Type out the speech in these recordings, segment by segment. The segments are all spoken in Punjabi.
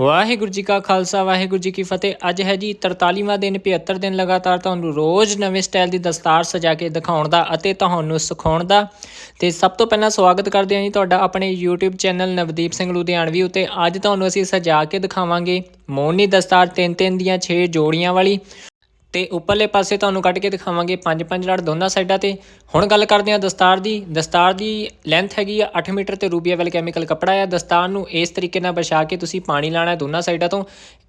ਵਾਹਿਗੁਰੂ ਜੀ ਕਾ ਖਾਲਸਾ, ਵਾਹਿਗੁਰੂ ਜੀ ਕੀ ਫਤਿਹ। ਅੱਜ ਹੈ ਜੀ 43ਵਾਂ ਦਿਨ 75 ਦਿਨ ਲਗਾਤਾਰ ਤੁਹਾਨੂੰ ਰੋਜ਼ ਨਵੇਂ ਸਟਾਈਲ ਦੀ ਦਸਤਾਰ ਸਜਾ ਕੇ ਦਿਖਾਉਣ ਦਾ ਅਤੇ ਤੁਹਾਨੂੰ ਸਿਖਾਉਣ ਦਾ। ਤੇ ਸਭ ਤੋਂ ਪਹਿਲਾਂ ਸਵਾਗਤ ਕਰਦੇ ਹਾਂ ਜੀ ਤੁਹਾਡਾ ਆਪਣੇ YouTube ਚੈਨਲ ਨਵਦੀਪ ਸਿੰਘ ਲੁਧਿਆਣਵੀ ਉਤੇ। ਅੱਜ ਤੁਹਾਨੂੰ ਅਸੀਂ ਸਜਾ ਕੇ ਦਿਖਾਵਾਂਗੇ ਮੋਨੀ ਦਸਤਾਰ ਤਿੰਨ ਤਿੰਨ ਦੀਆਂ 6 ਜੋੜੀਆਂ ਵਾਲੀ ਤੇ ਉੱਪਰਲੇ ਪਾਸੇ ਤੁਹਾਨੂੰ ਕੱਢ ਕੇ ਦਿਖਾਵਾਂਗੇ ਪੰਜ ਪੰਜ ਲੜ ਦੋਨਾਂ ਸਾਈਡਾਂ ਤੇ। ਹੁਣ ਗੱਲ ਕਰਦੇ ਹਾਂ ਦਸਤਾਰ ਦੀ। ਦਸਤਾਰ ਦੀ ਲੈਂਥ ਹੈਗੀ ਆ 8 ਮੀਟਰ ਤੇ ਰੂਬੀਆ ਵੈਲ ਕੈਮੀਕਲ ਕੱਪੜਾ ਆ। ਦਸਤਾਰ ਨੂੰ ਇਸ ਤਰੀਕੇ ਨਾਲ ਵਿਛਾ ਕੇ ਤੁਸੀਂ ਪਾਣੀ ਲਾਣਾ ਦੋਨਾਂ ਸਾਈਡਾਂ ਤੋਂ।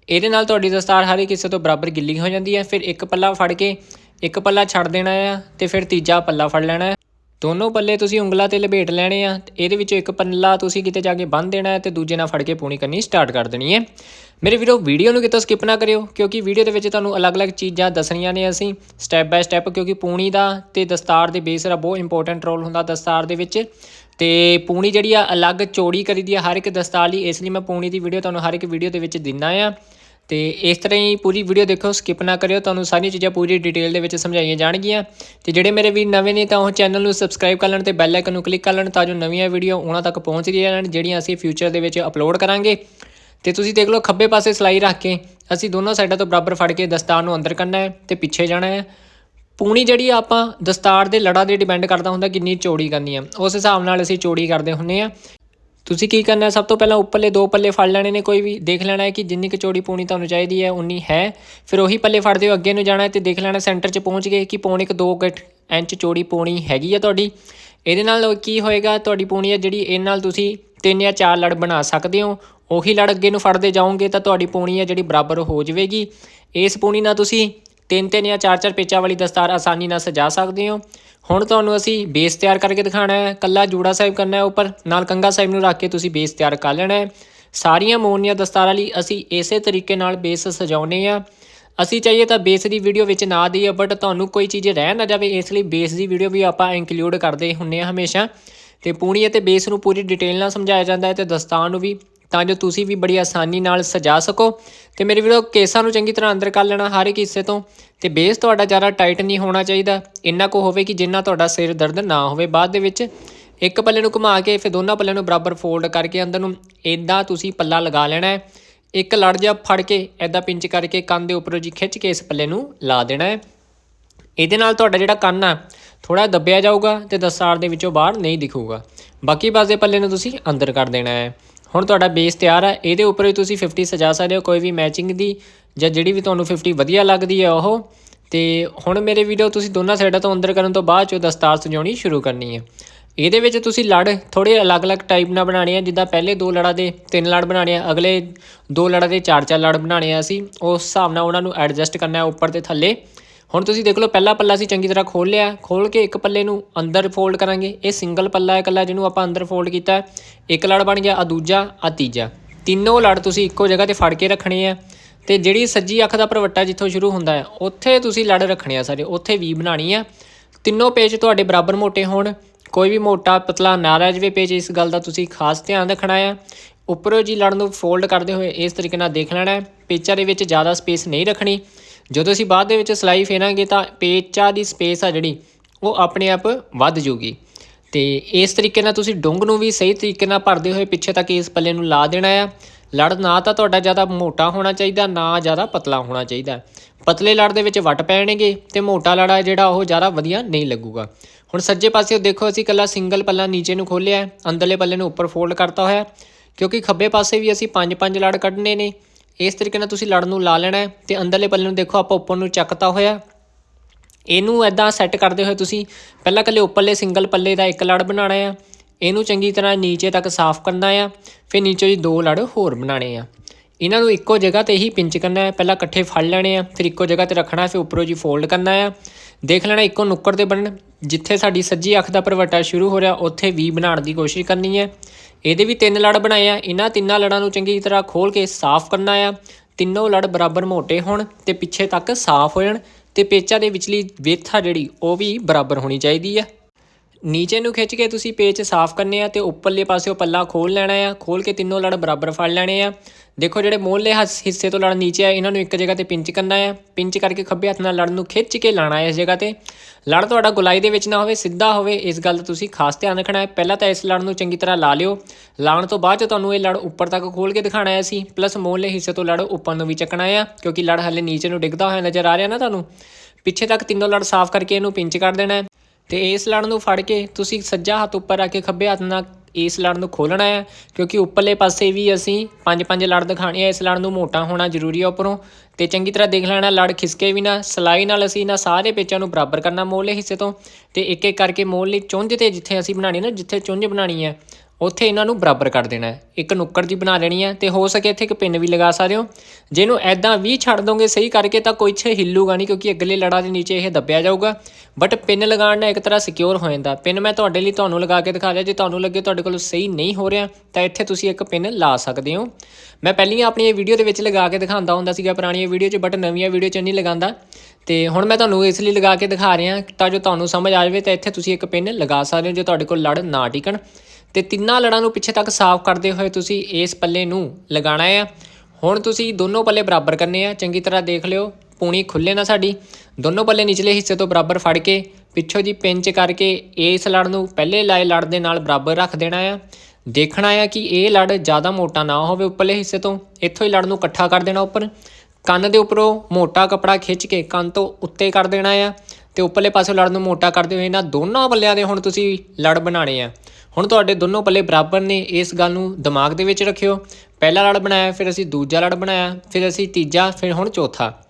ਇਹਦੇ ਨਾਲ ਤੁਹਾਡੀ ਦਸਤਾਰ ਹਰ ਇੱਕ ਹਿੱਸੇ ਤੋਂ ਬਰਾਬਰ ਗਿੱਲੀ ਹੋ ਜਾਂਦੀ ਹੈ। ਫਿਰ ਇੱਕ ਪੱਲਾ ਫੜ ਕੇ ਇੱਕ ਪੱਲਾ ਛੱਡ ਦੇਣਾ ਆ ਤੇ ਫਿਰ ਤੀਜਾ ਪੱਲਾ ਫੜ ਲੈਣਾ ਦੋਨੋਂ ਪੱਲੇ ਤੁਸੀਂ ਉਂਗਲਾਂ ਤੇ ਲਪੇਟ ਲੈਣੇ ਆ, ਤੇ ਇਹਦੇ ਵਿੱਚੋਂ ਇੱਕ ਪੱਲਾ ਤੁਸੀਂ ਕਿਤੇ ਜਾ ਕੇ ਬੰਨ ਦੇਣਾ ਹੈ ਤੇ ਦੂਜੇ ਨਾਲ ਫੜ ਕੇ ਪੂਣੀ ਕਰਨੀ ਸਟਾਰਟ ਕਰ ਦੇਣੀ ਹੈ। ਮੇਰੇ ਵੀਰੋ ਵੀਡੀਓ ਨੂੰ ਕਿਤੇ ਸਕਿਪ ਨਾ ਕਰਿਓ, ਕਿਉਂਕਿ ਵੀਡੀਓ ਦੇ ਵਿੱਚ ਤੁਹਾਨੂੰ ਅਲੱਗ-ਅਲੱਗ ਚੀਜ਼ਾਂ ਦੱਸਣੀਆਂ ਨੇ ਅਸੀਂ ਸਟੈਪ ਬਾਏ ਸਟੈਪ ਕਿਉਂਕਿ ਪੂਣੀ ਦਾ ਤੇ ਦਸਤਾਰ ਦੇ ਬੇਸ ਦਾ ਬਹੁਤ ਇੰਪੋਰਟੈਂਟ ਰੋਲ ਹੁੰਦਾ ਦਸਤਾਰ ਦੇ ਵਿੱਚ। ਤੇ ਪੂਣੀ ਜਿਹੜੀ ਆ ਅਲੱਗ ਚੌੜੀ ਕਰੀਦੀ ਆ ਹਰ ਇੱਕ ਦਸਤਾਰ ਲਈ, ਇਸ ਲਈ ਮੈਂ ਪੂਣੀ ਦੀ ਵੀਡੀਓ ਤੁਹਾਨੂੰ ਹਰ ਇੱਕ ਵੀਡੀਓ ਦੇ ਵਿੱਚ ਦਿੰਦਾ ਆ। ਤੇ ਇਸ ਤਰ੍ਹਾਂ ਹੀ ਪੂਰੀ ਵੀਡੀਓ ਦੇਖੋ ਸਕਿਪ ਨਾ ਕਰਿਓ, ਤੁਹਾਨੂੰ ਸਾਰੀਆਂ ਚੀਜ਼ਾਂ ਪੂਰੀ ਡਿਟੇਲ ਦੇ ਵਿੱਚ ਸਮਝਾਈਆਂ ਜਾਣਗੀਆਂ। ਤੇ ਜਿਹੜੇ ਮੇਰੇ ਵੀ ਨਵੇਂ ਨੇ ਤਾਂ ਉਹ ਚੈਨਲ ਨੂੰ ਸਬਸਕ੍ਰਾਈਬ ਕਰ ਲੈਣ ਤੇ ਬੈਲ ਆਈਕਨ ਨੂੰ ਕਲਿੱਕ ਕਰ ਲੈਣ ਤਾਂ ਜੋ ਨਵੀਆਂ ਵੀਡੀਓ ਉਹਨਾਂ ਤੱਕ ਪਹੁੰਚ ਜਾਣ ਜਿਹੜੀਆਂ ਅਸੀਂ ਫਿਊਚਰ ਦੇ ਵਿੱਚ ਅਪਲੋਡ ਕਰਾਂਗੇ। ਤੇ ਤੁਸੀਂ ਦੇਖ ਲਓ, ਖੱਬੇ ਪਾਸੇ ਸਲਾਈ ਰੱਖ ਕੇ ਅਸੀਂ ਦੋਨੋਂ ਸਾਈਡਾਂ ਤੋਂ ਬਰਾਬਰ ਫੜ ਕੇ ਦਸਤਾਰ ਨੂੰ ਅੰਦਰ ਕਰਨਾ ਹੈ ਤੇ ਪਿੱਛੇ ਜਾਣਾ ਹੈ। ਪੂਣੀ ਜਿਹੜੀ ਆ ਆਪਾਂ ਦਸਤਾਰ ਦੇ ਲੜਾ ਦੇ ਡਿਪੈਂਡ ਕਰਦਾ ਹੁੰਦਾ ਕਿੰਨੀ ਚੌੜੀ ਕਰਨੀ ਆ, ਉਸ ਹਿਸਾਬ ਨਾਲ ਅਸੀਂ ਚੌੜੀ ਕਰਦੇ ਹੁੰਨੇ ਆ। ਤੁਸੀਂ ਕੀ ਕਰਨਾ ਹੈ ਸਭ ਤੋਂ ਪਹਿਲਾਂ ਉੱਪਰਲੇ ਦੋ ਪੱਲੇ ਫੜ ਲੈਣੇ ਨੇ ਕੋਈ ਵੀ। ਦੇਖ ਲੈਣਾ ਹੈ ਕਿ ਜਿੰਨੀ ਕੁ ਚੌੜੀ ਪੂਣੀ ਤੁਹਾਨੂੰ ਚਾਹੀਦੀ ਹੈ, ਉਨੀ ਹੈ। ਫਿਰ ਉਹੀ ਪੱਲੇ ਫੜਦੇ ਹੋ ਅੱਗੇ ਨੂੰ ਜਾਣਾ ਹੈ ਤੇ ਦੇਖ ਲੈਣਾ ਸੈਂਟਰ 'ਚ ਪਹੁੰਚ ਗਏ ਕਿ ਪੌਣੇ ਕੁ 2 ਇੰਚ ਚੌੜੀ ਪੂਣੀ ਹੈਗੀ ਆ ਤੁਹਾਡੀ। ਇਹਦੇ ਨਾਲ ਕੀ ਹੋਏਗਾ, ਤੁਹਾਡੀ ਪੂਣੀ ਹੈ ਜਿਹੜੀ ਇਹ ਨਾਲ ਤੁਸੀਂ ਤਿੰਨ ਜਾਂ ਚਾਰ ਲੜ ਬਣਾ ਸਕਦੇ ਹੋ। ਉਹੀ ਲੜ ਅੱਗੇ ਨੂੰ ਫੜਦੇ ਜਾਓਗੇ ਤਾਂ ਤੁਹਾਡੀ ਪੂਣੀ ਹੈ ਜਿਹੜੀ ਬਰਾਬਰ ਹੋ ਜਾਵੇਗੀ। ਇਸ ਪੂਣੀ ਨਾਲ ਤੁਸੀਂ ਤਿੰਨ ਤਿੰਨ ਜਾਂ ਚਾਰ ਚਾਰ ਪੇਚਾਂ ਵਾਲੀ ਦਸਤਾਰ ਆਸਾਨੀ ਨਾਲ ਸਜਾ ਸਕਦੇ ਹੋ। ਹੁਣ ਤੁਹਾਨੂੰ ਅਸੀਂ ਬੇਸ ਤਿਆਰ ਕਰਕੇ ਦਿਖਾਣਾ ਹੈ। ਕੱਲਾ ਜੂੜਾ ਸਾਹਿਬ ਕਰਨਾ ਹੈ ਉੱਪਰ, ਨਾਲ ਕੰਗਾ ਸਾਹਿਬ ਨੂੰ ਰੱਖ ਕੇ ਤੁਸੀਂ ਬੇਸ ਤਿਆਰ ਕਰ ਲੈਣਾ ਹੈ। ਸਾਰੀਆਂ ਮੋਹਨੀਆਂ ਦਸਤਾਰਾਂ ਲਈ ਅਸੀਂ ਇਸੇ ਤਰੀਕੇ ਨਾਲ ਬੇਸ ਸਜਾਉਨੇ ਆ। ਅਸੀਂ ਚਾਹੀਏ ਤਾਂ ਬੇਸ ਦੀ ਵੀਡੀਓ ਵਿੱਚ ਨਾ ਦਈਏ ਬਟ ਤੁਹਾਨੂੰ ਕੋਈ ਚੀਜ਼ ਰਹਿ ਨਾ ਜਾਵੇ, ਇਸ ਲਈ ਬੇਸ ਦੀ ਵੀਡੀਓ ਵੀ ਆਪਾਂ ਇਨਕਲੂਡ ਕਰਦੇ ਹੁੰਨੇ ਆ ਹਮੇਸ਼ਾ। ਤੇ ਪੂਣੀ ਅਤੇ ਬੇਸ ਨੂੰ ਪੂਰੀ ਡਿਟੇਲ ਨਾਲ ਸਮਝਾਇਆ ਜਾਂਦਾ ਹੈ ਤੇ ਦਸਤਾਰ ਨੂੰ ਵੀ ਤਾਂ ਜੋ ਤੁਸੀਂ ਵੀ ਬੜੀ ਆਸਾਨੀ ਨਾਲ ਸਜਾ ਸਕੋ। ਤੇ ਮੇਰੇ ਵੀਡੀਓ ਕੇਸਾਂ ਨੂੰ ਚੰਗੀ ਤਰ੍ਹਾਂ ਅੰਦਰ ਕਰ ਲੈਣਾ ਹਰ ਇੱਕ ਹਿੱਸੇ ਤੋਂ। ਤੇ ਬੇਸ ਤੁਹਾਡਾ ਜ਼ਿਆਦਾ ਟਾਈਟ ਨਹੀਂ ਹੋਣਾ ਚਾਹੀਦਾ। ਇੰਨਾ ਕੋ ਹੋਵੇ ਕਿ ਜਿੰਨਾ ਤੁਹਾਡਾ ਸਿਰ ਦਰਦ ਨਾ ਹੋਵੇ। ਬਾਅਦ ਦੇ ਵਿੱਚ ਇੱਕ ਪੱਲੇ ਨੂੰ ਘੁਮਾ ਕੇ ਫਿਰ ਦੋਨਾਂ ਪੱਲਿਆਂ ਨੂੰ ਬਰਾਬਰ ਫੋਲਡ ਕਰਕੇ ਅੰਦਰ ਨੂੰ ਇਦਾਂ ਤੁਸੀਂ ਪੱਲਾ ਲਗਾ ਲੈਣਾ ਹੈ। ਇੱਕ ਲੜ ਜਿਹਾ ਫੜ ਕੇ ਐਦਾਂ ਪਿੰਚ ਕਰਕੇ ਕੰਨ ਦੇ ਉੱਪਰੋਂ ਜੀ ਖਿੱਚ ਕੇ ਇਸ ਪੱਲੇ ਨੂੰ ਲਾ ਦੇਣਾ ਹੈ। ਇਹਦੇ ਨਾਲ ਤੁਹਾਡਾ ਜਿਹੜਾ ਕੰਨ ਆ ਥੋੜਾ ਦੱਬਿਆ ਜਾਊਗਾ ਤੇ ਦਸਤਾਰ ਦੇ ਵਿੱਚੋਂ ਬਾਹਰ ਨਹੀਂ ਦਿਖੂਗਾ। ਬਾਕੀ ਪਾਸੇ ਪੱਲੇ ਨੂੰ ਤੁਸੀਂ ਅੰਦਰ ਕਰ ਦੇਣਾ ਹੈ। ਹੁਣ ਤੁਹਾਡਾ ਬੇਸ ਤਿਆਰ ਹੈ, ਇਹਦੇ ਉੱਪਰ ਵੀ ਤੁਸੀਂ 50 ਸਜਾ ਸਕਦੇ ਹੋ, ਕੋਈ ਵੀ ਮੈਚਿੰਗ ਦੀ, ਜਾਂ ਜਿਹੜੀ ਵੀ ਤੁਹਾਨੂੰ 50 ਵਧੀਆ ਲੱਗਦੀ ਹੈ ਉਹ। ਤੇ ਹੁਣ ਮੇਰੇ ਵੀਡੀਓ ਤੁਸੀਂ ਦੋਨਾਂ ਸਾਈਡਾਂ ਤੋਂ ਅੰਦਰ ਕਰਨ ਤੋਂ ਬਾਅਦ ਚੋਂ ਦਸਤਾਰ ਸਜਾਉਣੀ ਸ਼ੁਰੂ ਕਰਨੀ ਹੈ। ਇਹਦੇ ਵਿੱਚ ਤੁਸੀਂ ਲੜ ਥੋੜੇ ਅਲੱਗ-ਅਲੱਗ ਟਾਈਪ ਨਾਲ ਬਣਾਣੇ ਆ, ਜਿੱਦਾਂ ਪਹਿਲੇ ਦੋ ਲੜਾਂ ਦੇ ਤਿੰਨ ਲੜ ਬਣਾਣੇ ਆ, ਅਗਲੇ ਦੋ ਲੜਾਂ ਦੇ ਚਾਰ ਚਾਰ ਲੜ ਬਣਾਣੇ ਆ ਅਸੀਂ। ਉਸ ਹਿਸਾਬ ਨਾਲ ਉਹਨਾਂ ਨੂੰ ਐਡਜਸਟ ਕਰਨਾ ਹੈ, ਉੱਪਰ ਤੇ ਥੱਲੇ। ਹੁਣ ਤੁਸੀਂ ਦੇਖ ਲਓ, ਪਹਿਲਾ ਪੱਲਾ ਅਸੀਂ ਚੰਗੀ ਤਰ੍ਹਾਂ ਖੋਲ ਲਿਆ। ਖੋਲ ਕੇ ਇੱਕ ਪੱਲੇ ਨੂੰ ਅੰਦਰ ਫੋਲਡ ਕਰਾਂਗੇ। ਇਹ ਸਿੰਗਲ ਪੱਲਾ ਹੈ ਇਕੱਲਾ, ਜਿਹਨੂੰ ਆਪਾਂ ਅੰਦਰ ਫੋਲਡ ਕੀਤਾ ਇੱਕ ਲੜ ਬਣ ਗਿਆ ਆ ਦੂਜਾ ਆ ਤੀਜਾ। ਤਿੰਨੋਂ ਲੜ ਤੁਸੀਂ ਇੱਕੋ ਜਗ੍ਹਾ ਤੇ ਫੜ ਕੇ ਰੱਖਣੇ ਆ। ਤੇ ਜਿਹੜੀ ਸੱਜੀ ਅੱਖ ਦਾ ਪਰਵੱਟਾ ਜਿੱਥੋਂ ਸ਼ੁਰੂ ਹੁੰਦਾ ਹੈ, ਉੱਥੇ ਤੁਸੀਂ ਲੜ ਰੱਖਣੇ ਆ ਸਾਰੇ। ਉੱਥੇ ਵੀ ਬਣਾਣੀ ਆ। ਤਿੰਨੋਂ ਪੇਜ ਤੁਹਾਡੇ ਬਰਾਬਰ ਮੋਟੇ ਹੋਣ। ਕੋਈ ਵੀ ਮੋਟਾ, ਪਤਲਾ ਨਾ ਰਹਿ ਜਾਵੇ ਪੇਜ ਇਸ ਗੱਲ ਦਾ ਤੁਸੀਂ ਖਾਸ ਧਿਆਨ ਰੱਖਣਾ ਆ। ਉੱਪਰੋਂ ਜੀ ਲੜ ਨੂੰ ਫੋਲਡ ਕਰਦੇ ਹੋਏ ਇਸ ਤਰੀਕੇ ਨਾਲ ਦੇਖ ਲੈਣਾ ਹੈ। ਪੇਚਾਂ ਦੇ ਵਿੱਚ ਜ਼ਿਆਦਾ ਸਪੇਸ ਨਹੀਂ ਰੱਖਣੀ। ਜਦੋਂ ਅਸੀਂ ਬਾਅਦ ਦੇ ਵਿੱਚ ਸਿਲਾਈ ਫੇਰਾਂਗੇ ਤਾਂ ਪੇਚਾ ਦੀ ਸਪੇਸ ਆ ਜਿਹੜੀ, ਉਹ ਆਪਣੇ ਆਪ ਵੱਧ ਜੂਗੀ ਤੇ ਇਸ ਤਰੀਕੇ ਨਾਲ ਤੁਸੀਂ ਡੁੰਗ ਨੂੰ ਵੀ ਸਹੀ ਤਰੀਕੇ ਨਾਲ ਭਰਦੇ ਹੋਏ ਪਿੱਛੇ ਤੱਕ ਇਸ ਪੱਲੇ ਨੂੰ ਲਾ ਦੇਣਾ ਆ। ਲੜ ਨਾ ਤਾਂ ਤੁਹਾਡਾ ਜ਼ਿਆਦਾ ਮੋਟਾ ਹੋਣਾ ਚਾਹੀਦਾ, ਨਾ ਜ਼ਿਆਦਾ ਪਤਲਾ ਹੋਣਾ ਚਾਹੀਦਾ। ਪਤਲੇ ਲੜ ਦੇ ਵਿੱਚ ਵੱਟ ਪੈਣਗੇ ਤੇ ਮੋਟਾ ਲੜਾ ਜਿਹੜਾ ਉਹ ਜ਼ਿਆਦਾ ਵਧੀਆ ਨਹੀਂ ਲੱਗੂਗਾ। ਹੁਣ ਸੱਜੇ ਪਾਸੇ ਦੇਖੋ, ਅਸੀਂ ਕੱਲਾ ਸਿੰਗਲ ਪੱਲਾ ਨੀਚੇ ਨੂੰ ਖੋਲਿਆ ਅੰਦਰਲੇ ਪੱਲੇ ਨੂੰ ਉੱਪਰ ਫੋਲਡ ਕਰਤਾ ਹੋਇਆ। ਕਿਉਂਕਿ ਖੱਬੇ ਪਾਸੇ ਵੀ ਅਸੀਂ ਪੰਜ ਪੰਜ ਲੜ ਕੱਢਨੇ ਨੇ। ਇਸ ਤਰੀਕੇ ਨਾਲ ਤੁਸੀਂ ਲੜ ਨੂੰ ਲਾ ਲੈਣਾ ਹੈ ਤੇ ਅੰਦਰਲੇ ਪੱਲੇ ਨੂੰ ਦੇਖੋ, ਆਪਾਂ ਉੱਪਰ ਨੂੰ ਚੱਕਤਾ ਹੋਇਆ। ਇਹਨੂੰ ਐਦਾਂ ਸੈੱਟ ਕਰਦੇ ਹੋਏ ਤੁਸੀਂ ਪਹਿਲਾਂ ਕੱਲੇ ਉੱਪਰਲੇ ਸਿੰਗਲ ਪੱਲੇ ਦਾ ਇੱਕ ਲੜ ਬਣਾਉਣਾ ਆ। ਇਹਨੂੰ ਚੰਗੀ ਤਰ੍ਹਾਂ ਨੀਚੇ ਤੱਕ ਸਾਫ਼ ਕਰਨਾ ਆ, ਫਿਰ ਨੀਚੇ ਜੀ ਦੋ ਲੜ ਹੋਰ ਬਣਾਉਣੇ ਆ। ਇਹਨਾਂ ਨੂੰ ਇੱਕੋ ਜਗ੍ਹਾ ਤੇ ਹੀ ਪਿੰਚ ਕਰਨਾ ਹੈ, ਪਹਿਲਾਂ ਇਕੱਠੇ ਫੜ ਲੈਣੇ ਆ, ਫਿਰ ਇੱਕੋ ਜਗ੍ਹਾ ਤੇ ਰੱਖਣਾ, ਫਿਰ ਉੱਪਰੋਂ ਜੀ ਫੋਲਡ ਕਰਨਾ ਆ। ਦੇਖ ਲੈਣਾ, ਇੱਕੋ ਨੁੱਕਰ ਤੇ ਬਣਨ। ਜਿੱਥੇ ਸਾਡੀ ਸੱਜੀ ਅੱਖ ਦਾ ਪਰਵਟਾ ਸ਼ੁਰੂ ਹੋ ਰਿਹਾ, ਉੱਥੇ ਵੀ ਬਣਾਉਣ ਦੀ ਕੋਸ਼ਿਸ਼ ਕਰਨੀ ਹੈ। ਇਹਦੇ ਵੀ ਤਿੰਨ ਲੜ ਬਣਾਏ ਆ। ਇਹਨਾਂ ਤਿੰਨਾਂ ਲੜਾਂ ਨੂੰ ਚੰਗੀ ਤਰ੍ਹਾਂ ਖੋਲ ਕੇ ਸਾਫ਼ ਕਰਨਾ ਆ। ਤਿੰਨੋਂ ਲੜ ਬਰਾਬਰ ਮੋਟੇ ਹੋਣ ਤੇ ਪਿੱਛੇ ਤੱਕ ਸਾਫ਼ ਹੋ ਜਾਣ ਤੇ ਪੇਚਾ ਦੇ ਵਿਚਲੀ ਵੇਥਾ ਜਿਹੜੀ, ਉਹ ਵੀ ਬਰਾਬਰ ਹੋਣੀ ਚਾਹੀਦੀ ਹੈ ਨੀਚੇ ਨੂੰ ਖਿੱਚ ਕੇ ਤੁਸੀਂ ਪੇਚ ਸਾਫ਼ ਕਰਨੇ ਆ ਤੇ ਉੱਪਰਲੇ ਪਾਸਿਓਂ ਪੱਲਾ ਖੋਲ ਲੈਣਾ ਆ, ਖੋਲ ਕੇ ਤਿੰਨੋਂ ਲੜ ਬਰਾਬਰ ਫੜ ਲੈਣੇ ਆ। ਦੇਖੋ ਜਿਹੜੇ ਮੋਹਲੇ ਹਿੱਸੇ ਤੋਂ ਲੜ ਨੀਚੇ ਆ, ਇਹਨਾਂ ਨੂੰ ਇੱਕ ਜਗ੍ਹਾ ਤੇ ਪਿੰਚ ਕਰਨਾ ਆ। ਪਿੰਚ ਕਰਕੇ ਖੱਬੇ ਹੱਥ ਨਾਲ ਲੜ ਨੂੰ ਖਿੱਚ ਕੇ ਲਾਣਾ ਹੈ ਇਸ ਜਗ੍ਹਾ ਤੇ। ਲੜ ਤੁਹਾਡਾ ਗੁਲਾਈ ਦੇ ਵਿੱਚ ਨਾ ਹੋਵੇ, ਸਿੱਧਾ ਹੋਵੇ, ਇਸ ਗੱਲ ਦਾ ਤੁਸੀਂ ਖਾਸ ਧਿਆਨ ਰੱਖਣਾ ਹੈ। ਪਹਿਲਾਂ ਤਾਂ ਇਸ ਲੜ ਨੂੰ ਚੰਗੀ ਤਰ੍ਹਾਂ ਲਾ ਲਿਓ। ਲਾਉਣ ਤੋਂ ਬਾਅਦ 'ਚ ਤੁਹਾਨੂੰ ਇਹ ਲੜ ਉੱਪਰ ਤੱਕ ਖੋਲ ਕੇ ਦਿਖਾਣਾ ਹੈ ਸੀ ਪਲੱਸ ਮੋਹਲੇ ਹਿੱਸੇ ਤੋਂ ਲੜ ਉੱਪਰ ਨੂੰ ਵੀ ਚੱਕਣਾ ਆ, ਕਿਉਂਕਿ ਲੜ ਹਲੇ ਨੀਚੇ ਨੂੰ ਡਿੱਗਦਾ ਹੋਇਆ ਨਜ਼ਰ ਆ ਰਿਹਾ ਨਾ ਤੁਹਾਨੂੰ। ਪਿੱਛੇ ਤੱਕ ਤਿੰਨੋਂ ਲੜ ਸਾਫ਼ ਕਰਕੇ ਇਹਨੂੰ ਪਿੰਚ ਕਰ ਦੇਣਾ ਹੈ। ਤੇ ਇਸ ਲੜ ਨੂੰ ਫੜ ਕੇ ਤੁਸੀਂ ਸੱਜਾ ਹੱਥ ਉੱਪਰ ਰੱਖ ਕੇ ਖੱਬੇ ਹੱਥ ਨਾਲ ਇਸ ਲੜ ਨੂੰ ਖੋਲਣਾ ਹੈ, ਕਿਉਂਕਿ ਉੱਪਰਲੇ ਪਾਸੇ ਵੀ ਅਸੀਂ ਪੰਜ ਪੰਜ ਲੜ ਦਿਖਾਣੇ ਆ, ਇਸ ਲੜ ਨੂੰ ਮੋਟਾ ਹੋਣਾ ਜ਼ਰੂਰੀ ਹੈ ਉੱਪਰੋਂ। ਤੇ ਚੰਗੀ ਤਰ੍ਹਾਂ ਦੇਖ ਲੈਣਾ, ਲੜ ਖਿਸਕੇ ਵੀ ਨਾ, ਸਲਾਈ ਨਾਲ ਅਸੀਂ ਇਹਨਾਂ ਸਾਰੇ ਪੇਚਾਂ ਨੂੰ ਬਰਾਬਰ ਕਰਨਾ ਮੋਹਲੇ ਹਿੱਸੇ ਤੋਂ। ਤੇ ਇੱਕ ਇੱਕ ਕਰਕੇ ਮੋਹਲੇ ਚੁੰਝ ਤੇ ਜਿੱਥੇ ਅਸੀਂ ਬਣਾਣੀ ਨਾ, ਜਿੱਥੇ ਚੁੰਝ ਬਣਾਣੀ ਹੈ ਉੱਥੇ ਇਹਨਾਂ ਨੂੰ ਬਰਾਬਰ ਕਰ ਦੇਣਾ ਹੈ। ਇੱਕ ਨੁੱਕਰ ਜੀ ਬਣਾ ਲੈਣੀ ਹੈ ਤੇ ਹੋ ਸਕੇ ਇੱਥੇ ਇੱਕ ਪਿੰਨ ਵੀ ਲਗਾ ਸਕਦੇ ਹੋ। ਜਿਹਨੂੰ ਐਦਾਂ ਵੀ ਛੱਡ ਦੋਗੇ ਸਹੀ ਕਰਕੇ ਤਾਂ ਕੋਈ ਛੇ ਹਿੱਲੂਗਾ ਨਹੀਂ ਕਿਉਂਕਿ ਅਗਲੇ ਲੜਾ ਦੇ ਨੀਚੇ ਇਹ ਦੱਬਿਆ ਜਾਊਗਾ। ਬਟ ਪਿੰਨ ਲਗਾਉਣ ਨਾਲ ਇੱਕ ਤਰ੍ਹਾਂ ਸਿਕਿਉਰ ਹੋ ਜਾਂਦਾ। ਪਿੰਨ ਮੈਂ ਤੁਹਾਡੇ ਲਈ ਤੁਹਾਨੂੰ ਲਗਾ ਕੇ ਦਿਖਾ ਰਿਹਾ। ਜੇ ਤੁਹਾਨੂੰ ਲੱਗੇ ਤੁਹਾਡੇ ਕੋਲ ਸਹੀ ਨਹੀਂ ਹੋ ਰਿਹਾ, ਤਾਂ ਇੱਥੇ ਤੁਸੀਂ ਇੱਕ ਪਿੰਨ ਲਾ ਸਕਦੇ ਹੋ। ਮੈਂ ਪਹਿਲੀਆਂ ਆਪਣੀਆਂ ਵੀਡੀਓ ਦੇ ਵਿੱਚ ਲਗਾ ਕੇ ਦਿਖਾਉਂਦਾ ਹੁੰਦਾ ਸੀਗਾ। ਪੁਰਾਣੀਆਂ ਵੀਡੀਓ 'ਚ ਬਟ ਨਵੀਆਂ ਵੀਡੀਓ 'ਚ ਨਹੀਂ ਲਗਾਉਂਦਾ। ਤੇ ਹੁਣ ਮੈਂ ਤੁਹਾਨੂੰ ਇਸ ਲਈ ਲਗਾ ਕੇ ਦਿਖਾ ਰਿਹਾ ਤਾਂ ਜੋ ਤੁਹਾਨੂੰ ਸਮਝ ਆ ਜਾਵੇ ਤਾਂ ਇੱਥੇ ਤੁਸੀਂ ਇੱਕ ਪਿੰਨ ਲਗਾ ਸਕਦੇ ਹੋ ਜੇ ਤੁਹਾਡੇ ਕੋਲ ਲੜ ਨਾ ਟਿਕਣ। ਤੇ ਤਿੰਨਾਂ ਲੜਾਂ ਨੂੰ ਪਿੱਛੇ ਤੱਕ ਸਾਫ਼ ਕਰਦੇ ਹੋਏ ਤੁਸੀਂ ਇਸ ਪੱਲੇ ਨੂੰ ਲਗਾਉਣਾ ਹੈ। ਹੁਣ ਤੁਸੀਂ ਦੋਨੋਂ ਪੱਲੇ ਬਰਾਬਰ ਕਰਨੇ ਆ। ਚੰਗੀ ਤਰ੍ਹਾਂ ਦੇਖ ਲਿਓ। ਪੂਣੀ ਖੁੱਲੇ ਨਾ ਸਾਡੀ। ਦੋਨੋਂ ਪੱਲੇ ਨਿਚਲੇ ਹਿੱਸੇ ਤੋਂ ਬਰਾਬਰ ਫੜ ਕੇ ਪਿੱਛੋਂ ਦੀ ਪਿੰਚ ਕਰਕੇ ਇਸ ਲੜ ਨੂੰ ਪਹਿਲੇ ਲਾਏ ਲੜ ਦੇ ਨਾਲ ਬਰਾਬਰ ਰੱਖ ਦੇਣਾ ਆ। ਦੇਖਣਾ ਆ ਕਿ ਇਹ ਲੜ ਜ਼ਿਆਦਾ ਮੋਟਾ ਨਾ ਹੋਵੇ ਉੱਪਰਲੇ ਹਿੱਸੇ ਤੋਂ। ਇੱਥੋਂ ਹੀ ਲੜ ਨੂੰ ਇਕੱਠਾ ਕਰ ਦੇਣਾ ਉੱਪਰ। ਕੰਨ ਦੇ ਉੱਪਰੋਂ ਮੋਟਾ ਕਪੜਾ ਖਿੱਚ ਕੇ ਕੰਨ ਤੋਂ ਉੱਤੇ ਕਰ ਦੇਣਾ ਆ ਤੇ ਉੱਪਰਲੇ ਪਾਸੇ ਲੜ ਨੂੰ ਮੋਟਾ ਕਰਦੇ ਹੋਏ ਇਹਨਾਂ ਦੋਨਾਂ ਪੱਲਿਆਂ ਦੇ ਹੁਣ ਤੁਸੀਂ ਲੜ ਬਣਾਣੇ ਆ। ਹੁਣ ਤੁਹਾਡੇ ਦੋਨੋਂ ਪੱਲੇ ਬਰਾਬਰ ਨੇ, ਇਸ ਗੱਲ ਨੂੰ ਦਿਮਾਗ ਦੇ ਵਿੱਚ ਰੱਖਿਓ। ਪਹਿਲਾ ਲੜ ਬਣਾਇਆ, ਫਿਰ ਅਸੀਂ ਦੂਜਾ ਲੜ ਬਣਾਇਆ, ਫਿਰ ਅਸੀਂ ਤੀਜਾ, ਫਿਰ ਹੁਣ ਚੌਥਾ।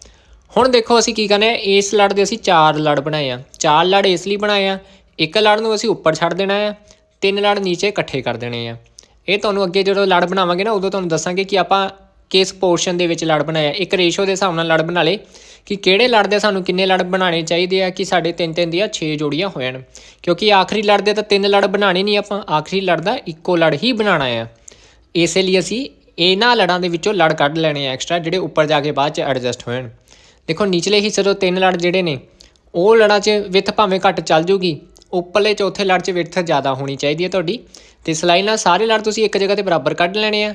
ਹੁਣ ਦੇਖੋ ਅਸੀਂ ਕੀ ਕਰਨਾ ਹੈ, ਇਸ ਲੜ ਦੇ ਅਸੀਂ ਚਾਰ ਲੜ ਬਣਾਏ ਆ। ਚਾਰ ਲੜ ਇਸ ਲਈ ਬਣਾਏ ਆ, ਇੱਕ ਲੜ ਨੂੰ ਅਸੀਂ ਉੱਪਰ ਛੱਡ ਦੇਣਾ ਹੈ ਤਿੰਨ ਲੜ ਨੀਚੇ ਇਕੱਠੇ ਕਰ ਦੇਣੇ ਆ। ਇਹ ਤੁਹਾਨੂੰ ਅੱਗੇ ਜਦੋਂ ਲੜ ਬਣਾਵਾਂਗੇ ਨਾ, ਉਦੋਂ ਤੁਹਾਨੂੰ ਦੱਸਾਂਗੇ ਕਿ ਆਪਾਂ ਕਿਸ ਪੋਰਸ਼ਨ ਦੇ ਵਿੱਚ ਲੜ ਬਣਾਇਆ? ਇੱਕ ਰੇਸ਼ੋ ਦੇ ਹਿਸਾਬ ਨਾਲ ਲੜ ਬਣਾ ਲੇ ਕਿ ਕਿਹੜੇ ਲੜ ਦੇ ਸਾਨੂੰ ਕਿੰਨੇ ਲੜ ਬਣਾਉਣੇ ਚਾਹੀਦੇ ਆ ਕਿ ਸਾਡੇ ਤਿੰਨ ਤਿੰਨ ਦੀਆਂ 6 ਜੋੜੀਆਂ ਹੋ ਜਾਣ ਕਿਉਂਕਿ ਆਖਰੀ ਲੜ ਦੇ ਤਾਂ ਤਿੰਨ ਲੜ ਬਣਾਣੇ ਨਹੀਂ ਆਪਾਂ, ਆਖਰੀ ਲੜ ਦਾ ਇੱਕੋ ਲੜ ਹੀ ਬਣਾਉਣਾ ਆ। ਇਸੇ ਲਈ ਅਸੀਂ ਇਹਨਾਂ ਲੜਾਂ ਦੇ ਵਿੱਚੋਂ ਲੜ ਕੱਢ ਲੈਣੇ ਆ ਐਕਸਟਰਾ ਜਿਹੜੇ ਉੱਪਰ ਜਾ ਕੇ ਬਾਅਦ ਚ ਐਡਜਸਟ ਹੋਣ ਦੇਖੋ, ਨਿਚਲੇ ਹਿੱਸੇ ਤੋਂ ਤਿੰਨ ਲੜ ਜਿਹੜੇ ਨੇ, ਉਹ ਲੜਾਂ 'ਚ ਵਿੱਥ ਭਾਵੇਂ ਘੱਟ ਚੱਲ ਜੂਗੀ, ਉੱਪਰਲੇ ਚੌਥੇ ਲੜ 'ਚ ਵਿੱਥ ਜ਼ਿਆਦਾ ਹੋਣੀ ਚਾਹੀਦੀ ਹੈ ਤੁਹਾਡੀ। ਤੇ ਸਲਾਈ ਨਾਲ ਸਾਰੇ ਲੜ ਤੁਸੀਂ ਇੱਕ ਜਗ੍ਹਾ ਤੇ ਬਰਾਬਰ ਕੱਢ ਲੈਣੇ ਆ।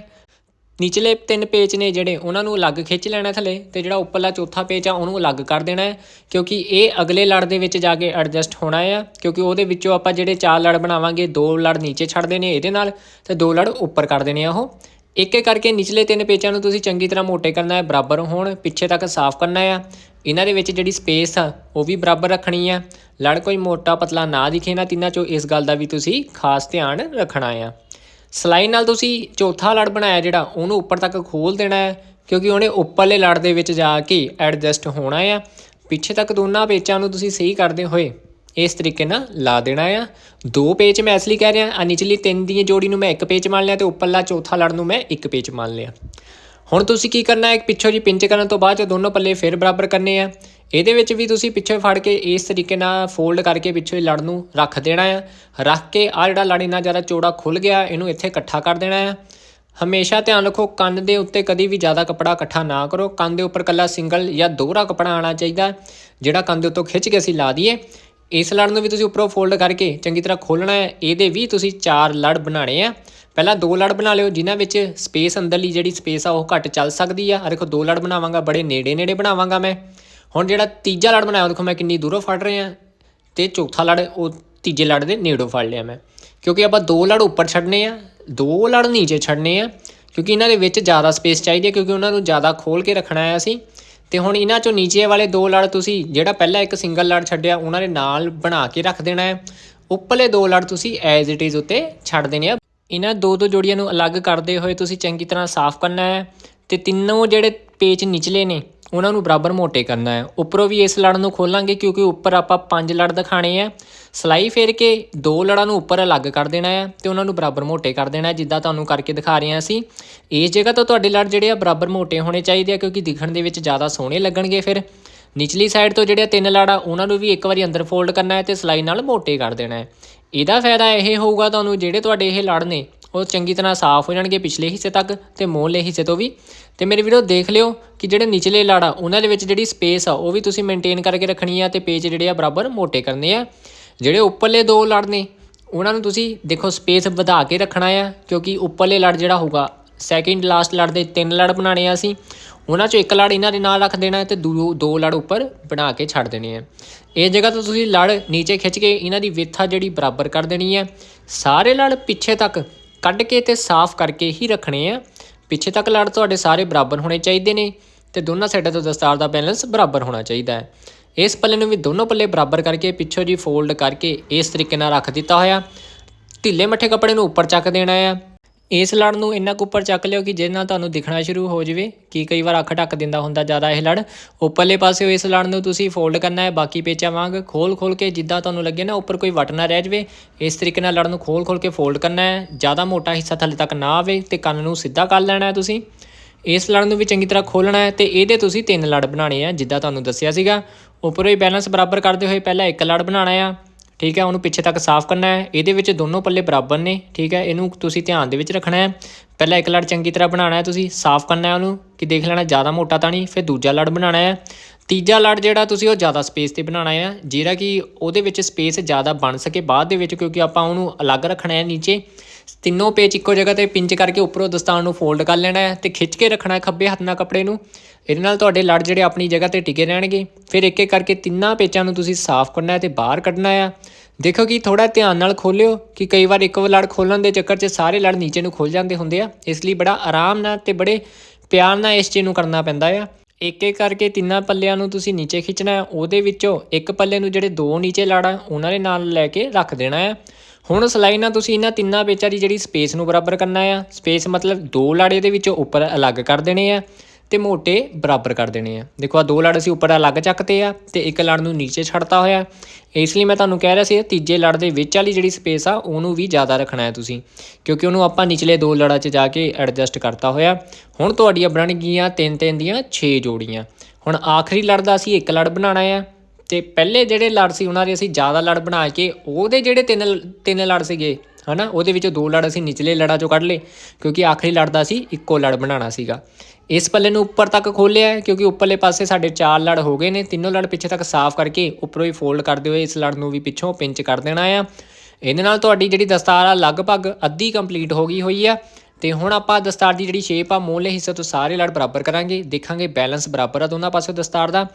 ਨੀਚਲੇ ਤਿੰਨ ਪੇਚ ਨੇ ਜਿਹੜੇ ਉਹਨਾਂ ਨੂੰ ਅਲੱਗ ਖਿੱਚ ਲੈਣਾ ਥੱਲੇ ਤੇ ਜਿਹੜਾ ਉੱਪਰਲਾ ਚੌਥਾ ਪੇਚ ਆ ਉਹਨੂੰ ਅਲੱਗ ਕਰ ਦੇਣਾ ਹੈ, ਕਿਉਂਕਿ ਇਹ ਅਗਲੇ ਲੜ ਦੇ ਵਿੱਚ ਜਾ ਕੇ ਐਡਜਸਟ ਹੋਣਾ ਹੈ ਕਿਉਂਕਿ ਉਹਦੇ ਵਿੱਚੋਂ ਆਪਾਂ ਜਿਹੜੇ ਚਾਰ ਲੜ ਬਣਾਵਾਂਗੇ, ਦੋ ਲੜ ਨੀਚੇ ਛੱਡ ਦੇਣੇ ਇਹਦੇ ਨਾਲ ਤੇ ਦੋ ਲੜ ਉੱਪਰ ਕਰ ਦੇਣੇ ਆ ਉਹ। ਇੱਕ ਇੱਕ ਕਰਕੇ ਨਿਚਲੇ ਤਿੰਨ ਪੇਚਾਂ ਨੂੰ ਤੁਸੀਂ ਚੰਗੀ ਤਰ੍ਹਾਂ ਮੋਟੇ ਕਰਨਾ ਹੈ, ਬਰਾਬਰ ਹੋਣ, ਪਿੱਛੇ ਤੱਕ ਸਾਫ਼ ਕਰਨਾ ਹੈ ਇਹਨਾਂ ਦੇ ਵਿੱਚ ਜਿਹੜੀ ਸਪੇਸ ਆ, ਉਹ ਵੀ ਬਰਾਬਰ ਰੱਖਣੀ ਆ। ਲੜ ਕੋਈ ਮੋਟਾ ਪਤਲਾ ਨਾ ਦਿਖੇ ਨਾ ਤਿੰਨਾਂ ਚੋਂ ਇਸ ਗੱਲ ਦਾ ਵੀ ਤੁਸੀਂ ਖਾਸ ਧਿਆਨ ਰੱਖਣਾ ਆ। ਸਲਾਈ ਨਾਲ ਤੁਸੀਂ ਚੌਥਾ ਲੜ ਬਣਾਇਆ ਜਿਹੜਾ ਉਹਨੂੰ ਉੱਪਰ ਤੱਕ ਖੋਲ ਦੇਣਾ ਹੈ, ਕਿਉਂਕਿ ਉਹਨੇ ਉੱਪਰਲੇ ਲੜ ਦੇ ਵਿੱਚ ਜਾ ਕੇ ਐਡਜਸਟ ਹੋਣਾ ਆ। ਪਿੱਛੇ ਤੱਕ ਦੋਨਾਂ ਪੇਚਾਂ ਨੂੰ ਤੁਸੀਂ ਸਹੀ ਕਰਦੇ ਹੋਏ ਇਸ ਤਰੀਕੇ ਨਾਲ ਲਾ ਦੇਣਾ ਆ। ਦੋ ਪੇਚ ਮੈਂ ਇਸ ਲਈ ਕਹਿ ਰਿਹਾ ਆ ਨਿਚਲੀ ਤਿੰਨ ਦੀ ਜੋੜੀ ਨੂੰ ਮੈਂ ਇੱਕ ਪੇਚ ਮੰਨ ਲਿਆ ਤੇ ਉੱਪਰਲਾ ਚੌਥਾ ਲੜ ਨੂੰ ਮੈਂ ਇੱਕ ਪੇਚ ਮੰਨ ਲਿਆ। ਹੁਣ ਤੁਸੀਂ ਕੀ ਕਰਨਾ ਹੈ ਪਿੱਛੋਂ ਜੀ ਪਿੰਚ ਕਰਨ ਤੋਂ ਬਾਅਦ ਚ ਦੋਨੋਂ ਪੱਲੇ ਫਿਰ ਬਰਾਬਰ ਕਰਨੇ ਆ ਇਹਦੇ ਵਿੱਚ ਵੀ ਤੁਸੀਂ ਪਿੱਛੇ ਫੜ ਕੇ ਇਸ ਤਰੀਕੇ ਨਾਲ ਫੋਲਡ ਕਰਕੇ ਪਿੱਛੇ ਲੜ ਨੂੰ ਰੱਖ ਦੇਣਾ ਆ। ਰੱਖ ਕੇ ਆ ਜਿਹੜਾ ਲੜ ਇੰਨਾ ਜ਼ਿਆਦਾ ਚੌੜਾ ਖੁੱਲ ਗਿਆ, ਇਹਨੂੰ ਇੱਥੇ ਇਕੱਠਾ ਕਰ ਦੇਣਾ ਆ। ਹਮੇਸ਼ਾ ਧਿਆਨ ਰੱਖੋ ਕੰਨ ਦੇ ਉੱਤੇ ਕਦੀ ਵੀ ਜ਼ਿਆਦਾ ਕਪੜਾ ਇਕੱਠਾ ਨਾ ਕਰੋ। ਕੰਨ ਦੇ ਉੱਪਰ ਕੱਲਾ ਸਿੰਗਲ ਜਾਂ ਦੋਹਰਾ ਕਪੜਾ ਆਣਾ ਚਾਹੀਦਾ, ਜਿਹੜਾ ਕੰਨ ਦੇ ਉੱਤੋਂ ਖਿੱਚ ਕੇ ਅਸੀਂ ਲਾ ਦਈਏ। ਇਸ ਲੜ ਨੂੰ ਵੀ ਤੁਸੀਂ ਉੱਪਰੋਂ ਫੋਲਡ ਕਰਕੇ ਚੰਗੀ ਤਰ੍ਹਾਂ ਖੋਲਣਾ ਹੈ। ਇਹਦੇ ਵੀ ਤੁਸੀਂ ਚਾਰ ਲੜ ਬਣਾਣੇ ਆ। ਪਹਿਲਾਂ ਦੋ ਲੜ ਬਣਾ ਲਿਓ, ਜਿਨ੍ਹਾਂ ਵਿੱਚ ਸਪੇਸ ਅੰਦਰਲੀ ਜਿਹੜੀ ਸਪੇਸ ਆ, ਉਹ ਘੱਟ ਚੱਲ ਸਕਦੀ ਆ। ਦੇਖੋ, ਦੋ ਲੜ ਬਣਾਵਾਂਗਾ, ਬੜੇ ਨੇੜੇ ਨੇੜੇ ਬਣਾਵਾਂਗਾ ਮੈਂ। ਹੁਣ ਜਿਹੜਾ ਤੀਜਾ ਲੜ ਬਣਾਇਆ ਦੇਖੋ ਮੈਂ ਕਿੰਨੀ ਦੂਰੋਂ ਫੜ ਰਿਹਾ ਤੇ ਚੌਥਾ ਲੜ, ਉਹ ਤੀਜੇ ਲੜ ਦੇ ਨੇੜੋਂ ਫੜ ਲਿਆ ਮੈਂ। ਕਿਉਂਕਿ ਆਪਾਂ ਦੋ ਲੜ ਉੱਪਰ ਛੱਡਨੇ ਆ, ਦੋ ਲੜ ਨੀਚੇ ਛੱਡਨੇ ਆ, ਕਿਉਂਕਿ ਇਹਨਾਂ ਦੇ ਵਿੱਚ ਜ਼ਿਆਦਾ ਸਪੇਸ ਚਾਹੀਦੀ ਹੈ, ਕਿਉਂਕਿ ਉਹਨਾਂ ਨੂੰ ਜ਼ਿਆਦਾ ਖੋਲ ਕੇ ਰੱਖਣਾ ਹੈ ਅਸੀਂ। ਤੇ ਹੁਣ ਇਹਨਾਂ ਚੋਂ ਨੀਚੇ ਵਾਲੇ ਦੋ ਲੜ ਤੁਸੀਂ, ਜਿਹੜਾ ਪਹਿਲਾਂ ਇੱਕ ਸਿੰਗਲ ਲੜ ਛੱਡਿਆ, ਉਹਨਾਂ ਦੇ ਨਾਲ ਬਣਾ ਕੇ ਰੱਖ ਦੇਣਾ ਹੈ। ਉੱਪਰਲੇ ਦੋ ਲੜ ਤੁਸੀਂ ਐਜ਼ ਇਟ ਇਜ਼ ਉੱਤੇ ਛੱਡ ਦੇਣੇ ਆ। ਇਹਨਾਂ ਦੋ ਦੋ ਜੋੜੀਆਂ ਨੂੰ ਅਲੱਗ ਕਰਦੇ ਹੋਏ ਤੁਸੀਂ ਚੰਗੀ ਤਰ੍ਹਾਂ ਸਾਫ਼ ਕਰਨਾ ਹੈ। ਤੇ ਤਿੰਨੋਂ ਜਿਹੜੇ ਪੇਚ ਨਿਚਲੇ ਨੇ ਉਹਨਾਂ ਨੂੰ ਬਰਾਬਰ ਮੋਟੇ ਕਰਨਾ ਹੈ। ਉੱਪਰੋਂ ਵੀ ਇਸ ਲੜ ਨੂੰ ਖੋਲਾਂਗੇ ਕਿਉਂਕਿ ਉੱਪਰ ਆਪਾਂ ਪੰਜ ਲੜ ਦਿਖਾਣੇ ਆ ਸਲਾਈ ਫੇਰ ਕੇ ਦੋ ਲੜਾਂ ਨੂੰ ਉੱਪਰ ਅਲੱਗ ਕਰ ਦੇਣਾ ਹੈ ਤੇ ਉਹਨਾਂ ਨੂੰ ਬਰਾਬਰ ਮੋਟੇ ਕਰ ਦੇਣਾ ਹੈ, ਜਿੱਦਾਂ ਤੁਹਾਨੂੰ ਕਰਕੇ ਦਿਖਾ ਰਹੇ ਹਾਂ ਅਸੀਂ। ਇਸ ਜਗ੍ਹਾ ਤੋਂ ਤੁਹਾਡੇ ਲੜ ਜਿਹੜੇ ਆ ਬਰਾਬਰ ਮੋਟੇ ਹੋਣੇ ਚਾਹੀਦੇ ਆ ਕਿਉਂਕਿ ਦਿਖਣ ਦੇ ਵਿੱਚ ਜ਼ਿਆਦਾ ਸੋਹਣੇ ਲੱਗਣਗੇ ਫਿਰ। ਨਿਚਲੀ ਸਾਈਡ ਤੋਂ ਜਿਹੜੇ ਤਿੰਨ ਲੜ ਆ, ਉਹਨਾਂ ਨੂੰ ਵੀ ਇੱਕ ਵਾਰੀ ਅੰਦਰ ਫੋਲਡ ਕਰਨਾ ਹੈ ਤੇ ਸਲਾਈ ਨਾਲ ਮੋਟੇ ਕਰ ਦੇਣਾ ਹੈ। ਇਹਦਾ ਫਾਇਦਾ ਇਹ ਹੋਊਗਾ ਤੁਹਾਨੂੰ ਜਿਹੜੇ ਤੁਹਾਡੇ ਇਹ ਲੜ ਨੇ, ਉਹ ਚੰਗੀ ਤਰ੍ਹਾਂ ਸਾਫ਼ ਹੋ ਜਾਣਗੇ ਪਿਛਲੇ ਹਿੱਸੇ ਤੱਕ ਤੇ ਮੋਹਲੇ ਹਿੱਸੇ ਤੋਂ ਵੀ। ਤੇ ਮੇਰੇ ਵੀਡੀਓ ਦੇਖ ਲਿਓ ਕਿ ਜਿਹੜੇ ਨਿਚਲੇ ਲੜ ਆ ਉਹਨਾਂ ਦੇ ਵਿੱਚ ਜਿਹੜੀ ਸਪੇਸ ਆ, ਉਹ ਵੀ ਤੁਸੀਂ ਮੇਨਟੇਨ ਕਰਕੇ ਰੱਖਣੀ ਆ ਤੇ ਪੇਜ ਜਿਹੜੇ ਆ ਬਰਾਬਰ ਮੋਟੇ ਕਰਨੇ ਆ। ਜਿਹੜੇ ਉੱਪਰਲੇ ਦੋ ਲੜ ਨੇ, ਉਹਨਾਂ ਨੂੰ ਤੁਸੀਂ ਦੇਖੋ ਸਪੇਸ ਵਧਾ ਕੇ ਰੱਖਣਾ ਆ, ਕਿਉਂਕਿ ਉੱਪਰਲੇ ਲੜ ਜਿਹੜਾ ਹੋਊਗਾ ਸੈਕਿੰਡ ਲਾਸਟ ਲੜ ਦੇ ਤਿੰਨ ਲੜ ਬਣਾਣੇ ਆ ਅਸੀਂ। ਉਹਨਾਂ ਚੋਂ ਇੱਕ ਲੜ ਇਹਨਾਂ ਦੇ ਨਾਲ ਰੱਖ ਦੇਣਾ ਹੈ ਤੇ ਦੋ ਲੜ ਉੱਪਰ ਬਣਾ ਕੇ ਛੱਡ ਦੇਣੇ ਆ। ਇਹ ਜਗ੍ਹਾ ਤੋਂ ਤੁਸੀਂ ਲੜ ਨੀਚੇ ਖਿੱਚ ਕੇ ਇਹਨਾਂ ਦੀ ਵਿੱਥ ਜਿਹੜੀ ਬਰਾਬਰ ਕਰ ਦੇਣੀ ਹੈ ਸਾਰੇ ਲੜ ਪਿੱਛੇ ਤੱਕ ਕੱਢ ਕੇ ਤੇ ਸਾਫ਼ ਕਰਕੇ ਹੀ ਰੱਖਣੇ ਆ। ਪਿੱਛੇ ਤੱਕ ਲੜ ਤੁਹਾਡੇ ਸਾਰੇ ਬਰਾਬਰ ਹੋਣੇ ਚਾਹੀਦੇ ਨੇ ਤੇ ਦੋਨਾਂ ਸਾਈਡਾਂ ਤੋਂ ਦਸਤਾਰ ਦਾ ਬੈਲੈਂਸ ਬਰਾਬਰ ਹੋਣਾ ਚਾਹੀਦਾ ਹੈ। ਇਸ ਪੱਲੇ ਨੂੰ ਵੀ ਦੋਨੋਂ ਪੱਲੇ ਬਰਾਬਰ ਕਰਕੇ ਪਿੱਛੋਂ ਜੀ ਫੋਲਡ ਕਰਕੇ ਇਸ ਤਰੀਕੇ ਨਾਲ ਰੱਖ ਦਿੱਤਾ ਹੋਇਆ। ਢਿੱਲੇ ਮੱਠੇ ਕੱਪੜੇ ਨੂੰ ਉੱਪਰ ਚੱਕ ਦੇਣਾ ਆ ਇਸ ਲੜ ਨੂੰ ਇੰਨਾ ਕੁ ਉੱਪਰ ਚੱਕ ਲਿਓ ਕਿ ਜਿਹਦੇ ਨਾਲ ਤੁਹਾਨੂੰ ਦਿਖਣਾ ਸ਼ੁਰੂ ਹੋ ਜਾਵੇ, ਕਿ ਕਈ ਵਾਰ ਅੱਖ ਢੱਕ ਦਿੰਦਾ ਹੁੰਦਾ ਜ਼ਿਆਦਾ ਇਹ ਲੜ। ਉੱਪਰਲੇ ਪਾਸੇ ਇਸ ਲੜ ਨੂੰ ਤੁਸੀਂ ਫੋਲਡ ਕਰਨਾ ਹੈ, ਬਾਕੀ ਪੇਚਾਂ ਵਾਂਗ ਖੋਲ ਖੋਲ ਕੇ ਜਿੱਦਾਂ ਤੁਹਾਨੂੰ ਲੱਗੇ ਨਾ, ਉੱਪਰ ਕੋਈ ਵਟ ਨਾ ਰਹਿ ਜਾਵੇ, ਇਸ ਤਰੀਕੇ ਨਾਲ ਲੜ ਨੂੰ ਖੋਲ ਖੋਲ ਕੇ ਫੋਲਡ ਕਰਨਾ ਹੈ। ਜ਼ਿਆਦਾ ਮੋਟਾ ਹਿੱਸਾ ਥੱਲੇ ਤੱਕ ਨਾ ਆਵੇ ਤੇ ਕੰਨ ਨੂੰ ਸਿੱਧਾ ਕਰ ਲੈਣਾ ਹੈ ਤੁਸੀਂ। ਇਸ ਲੜ ਨੂੰ ਵੀ ਚੰਗੀ ਤਰ੍ਹਾਂ ਖੋਲਣਾ ਹੈ ਤੇ ਇਹਦੇ ਤੁਸੀਂ ਤਿੰਨ ਲੜ ਬਣਾਉਣੇ ਆ, ਜਿੱਦਾਂ ਤੁਹਾਨੂੰ ਦੱਸਿਆ ਸੀਗਾ। ਉੱਪਰੋਂ ਹੀ ਬੈਲੈਂਸ ਬਰਾਬਰ ਕਰਦੇ ਹੋਏ ਪਹਿਲਾਂ ਇੱਕ ਲੜ ਬਣਾਉਣਾ ਆ। ਠੀਕ ਹੈ, ਉਹਨੂੰ ਪਿੱਛੇ ਤੱਕ ਸਾਫ਼ ਕਰਨਾ ਹੈ। ਇਹਦੇ ਵਿੱਚ ਦੋਨੋਂ ਪੱਲੇ ਬਰਾਬਰ ਨੇ, ਠੀਕ ਹੈ। ਇਹਨੂੰ ਤੁਸੀਂ ਧਿਆਨ ਦੇ ਵਿੱਚ ਰੱਖਣਾ ਹੈ। ਪਹਿਲਾਂ ਇੱਕ ਲੜ ਚੰਗੀ ਤਰ੍ਹਾਂ ਬਣਾਉਣਾ ਹੈ ਤੁਸੀਂ, ਸਾਫ਼ ਕਰਨਾ ਹੈ ਉਹਨੂੰ, ਕਿ ਦੇਖ ਲੈਣਾ ਜ਼ਿਆਦਾ ਮੋਟਾ ਤਾਂ ਨਹੀਂ, ਫਿਰ ਦੂਜਾ ਲੜ ਬਣਾਉਣਾ ਹੈ। ਤੀਜਾ ਲੜ ਜਿਹੜਾ ਤੁਸੀਂ ਉਹ ਜ਼ਿਆਦਾ ਸਪੇਸ ਤੇ ਬਣਾਉਣਾ ਹੈ, ਜਿਹੜਾ ਕਿ ਉਹਦੇ ਵਿੱਚ ਸਪੇਸ ਜ਼ਿਆਦਾ ਬਣ ਸਕੇ ਬਾਅਦ ਦੇ ਵਿੱਚ, ਕਿਉਂਕਿ ਆਪਾਂ ਉਹਨੂੰ ਅਲੱਗ ਰੱਖਣਾ ਹੈ ਨੀਚੇ। ਤਿੰਨੋਂ ਪੇਚ ਇੱਕੋ ਜਗ੍ਹਾ ਤੇ ਪਿੰਚ ਕਰਕੇ ਉੱਪਰੋਂ ਦਸਤਾਨ ਨੂੰ ਫੋਲਡ ਕਰ ਲੈਣਾ ਹੈ ਤੇ ਖਿੱਚ ਕੇ ਰੱਖਣਾ ਹੈ ਖੱਬੇ ਹੱਥ ਨਾਲ ਕੱਪੜੇ ਨੂੰ। ਇਹਦੇ ਨਾਲ ਤੁਹਾਡੇ ਲੜ ਜਿਹੜੇ ਆਪਣੀ ਜਗ੍ਹਾ ਤੇ ਟਿਕੇ ਰਹਿਣਗੇ। ਫਿਰ ਇੱਕ ਇੱਕ ਕਰਕੇ ਤਿੰਨਾਂ ਪੇਚਾਂ ਨੂੰ ਤੁਸੀਂ ਸਾਫ਼ ਕਰਨਾ ਹੈ ਤੇ ਬਾਹਰ ਕੱਢਣਾ ਹੈ। ਦੇਖੋ ਕਿ ਥੋੜਾ ਧਿਆਨ ਨਾਲ ਖੋਲਿਓ ਕਿ ਕਈ ਵਾਰ ਇੱਕ ਲੜ ਖੋਲਣ ਦੇ ਚੱਕਰ 'ਚ ਸਾਰੇ ਲੜ ਨੀਚੇ ਨੂੰ ਖੁੱਲ ਜਾਂਦੇ ਹੁੰਦੇ ਆ। ਇਸ ਲਈ ਬੜਾ ਆਰਾਮ ਨਾਲ ਤੇ ਬੜੇ ਪਿਆਰ ਨਾਲ ਇਸ ਚੀਜ਼ ਨੂੰ ਕਰਨਾ ਪੈਂਦਾ ਆ। ਇੱਕ ਇੱਕ ਕਰਕੇ ਤਿੰਨਾਂ ਪੱਲਿਆਂ ਨੂੰ ਤੁਸੀਂ ਨੀਚੇ ਖਿੱਚਣਾ ਹੈ। ਉਹਦੇ ਵਿੱਚੋਂ ਇੱਕ ਪੱਲੇ ਨੂੰ ਜਿਹੜੇ ਦੋ ਨੀਚੇ ਲੜ ਆ, ਉਹਨਾਂ ਦੇ ਨਾਲ ਲੈ ਕੇ ਰੱਖ ਦੇਣਾ ਹੈ। ਹੁਣ ਸਿਲਾਈ ਨਾਲ ਤੁਸੀਂ ਇਹਨਾਂ ਤਿੰਨਾਂ ਪੇਚਾਂ ਦੀ ਜਿਹੜੀ ਸਪੇਸ ਨੂੰ ਬਰਾਬਰ ਕਰਨਾ ਆ। ਸਪੇਸ ਮਤਲਬ ਦੋ ਲੜ ਦੇ ਵਿੱਚੋਂ ਉੱਪਰ ਅਲੱਗ ਕਰ ਦੇਣੇ ਆ ਤੇ ਮੋਟੇ ਬਰਾਬਰ ਕਰ ਦੇਣੇ ਆ। ਦੇਖੋ ਆ ਦੋ ਲੜ ਅਸੀਂ ਉੱਪਰ ਅਲੱਗ ਚੱਕਤੇ ਆ ਤੇ ਇੱਕ ਲੜ ਨੂੰ ਨੀਚੇ ਛੱਡਤਾ ਹੋਇਆ। ਇਸ ਲਈ ਮੈਂ ਤੁਹਾਨੂੰ ਕਹਿ ਰਿਹਾ ਸੀ ਤੀਜੇ ਲੜ ਦੇ ਵਿੱਚ ਵਾਲੀ ਜਿਹੜੀ ਸਪੇਸ ਆ, ਉਹਨੂੰ ਵੀ ਜ਼ਿਆਦਾ ਰੱਖਣਾ ਹੈ ਤੁਸੀਂ, ਕਿਉਂਕਿ ਉਹਨੂੰ ਆਪਾਂ ਨਿਚਲੇ ਦੋ ਲੜਾਂ 'ਚ ਜਾ ਕੇ ਐਡਜਸਟ ਕਰਤਾ ਹੋਇਆ। ਹੁਣ ਤੁਹਾਡੀਆਂ ਬਣ ਗਈਆਂ ਤਿੰਨ ਤਿੰਨ ਦੀਆਂ 6 ਜੋੜੀਆਂ। ਹੁਣ ਆਖਰੀ ਲੜ ਦਾ ਅਸੀਂ ਇੱਕ ਲੜ ਬਣਾਉਣਾ ਆ। ਤੇ ਪਹਿਲੇ ਜਿਹੜੇ ਲੜ ਸੀ, ਉਹਨਾਂ ਦੇ ਅਸੀਂ ਜ਼ਿਆਦਾ ਲੜ ਬਣਾ ਕੇ ਉਹਦੇ ਜਿਹੜੇ ਤਿੰਨ ਤਿੰਨ ਲੜ ਸੀਗੇ, ਹਨਾ, ਉਹਦੇ ਵਿੱਚੋਂ ਦੋ ਲੜ ਅਸੀਂ ਨਿਚਲੇ ਲੜਾਂ ਚੋਂ ਕੱਢ ਲਏ, ਕਿਉਂਕਿ ਆਖਰੀ ਲੜ ਦਾ ਅਸੀਂ ਇੱਕੋ ਲੜ ਬਣਾਉਣਾ ਸੀਗਾ। ਇਸ ਪੱਲੇ ਨੂੰ ਉੱਪਰ ਤੱਕ ਖੋਲਿਆ ਹੈ, ਕਿਉਂਕਿ ਉੱਪਰਲੇ ਪਾਸੇ ਸਾਡੇ ਚਾਰ ਲੜ ਹੋ ਗਏ ਨੇ, ਤਿੰਨੋਂ ਲੜ ਪਿੱਛੇ ਤੱਕ ਸਾਫ਼ ਕਰਕੇ ਉੱਪਰੋਂ ਹੀ ਫੋਲਡ ਕਰਦੇ ਹੋਏ ਇਸ ਲੜ ਨੂੰ ਵੀ ਪਿੱਛੋਂ ਪਿੰਚ ਕਰ ਦੇਣਾ ਆ। ਇਹਦੇ ਨਾਲ ਤੁਹਾਡੀ ਜਿਹੜੀ ਦਸਤਾਰ ਆ, ਲਗਭਗ ਅੱਧੀ ਕੰਪਲੀਟ ਹੋ ਗਈ ਹੋਈ ਆ। ਤੇ ਹੁਣ ਆਪਾਂ ਦਸਤਾਰ ਦੀ ਜਿਹੜੀ ਸ਼ੇਪ ਆ ਮੂਹਰਲੇ ਹਿੱਸੇ ਤੋਂ ਸਾਰੇ ਲੜ ਬਰਾਬਰ ਕਰਾਂਗੇ। ਦੇਖਾਂਗੇ ਬੈਲੈਂਸ ਬਰਾਬਰ ਆ ਦੋਨਾਂ ਪਾਸੇ ਦਸਤਾਰ ਦਾ।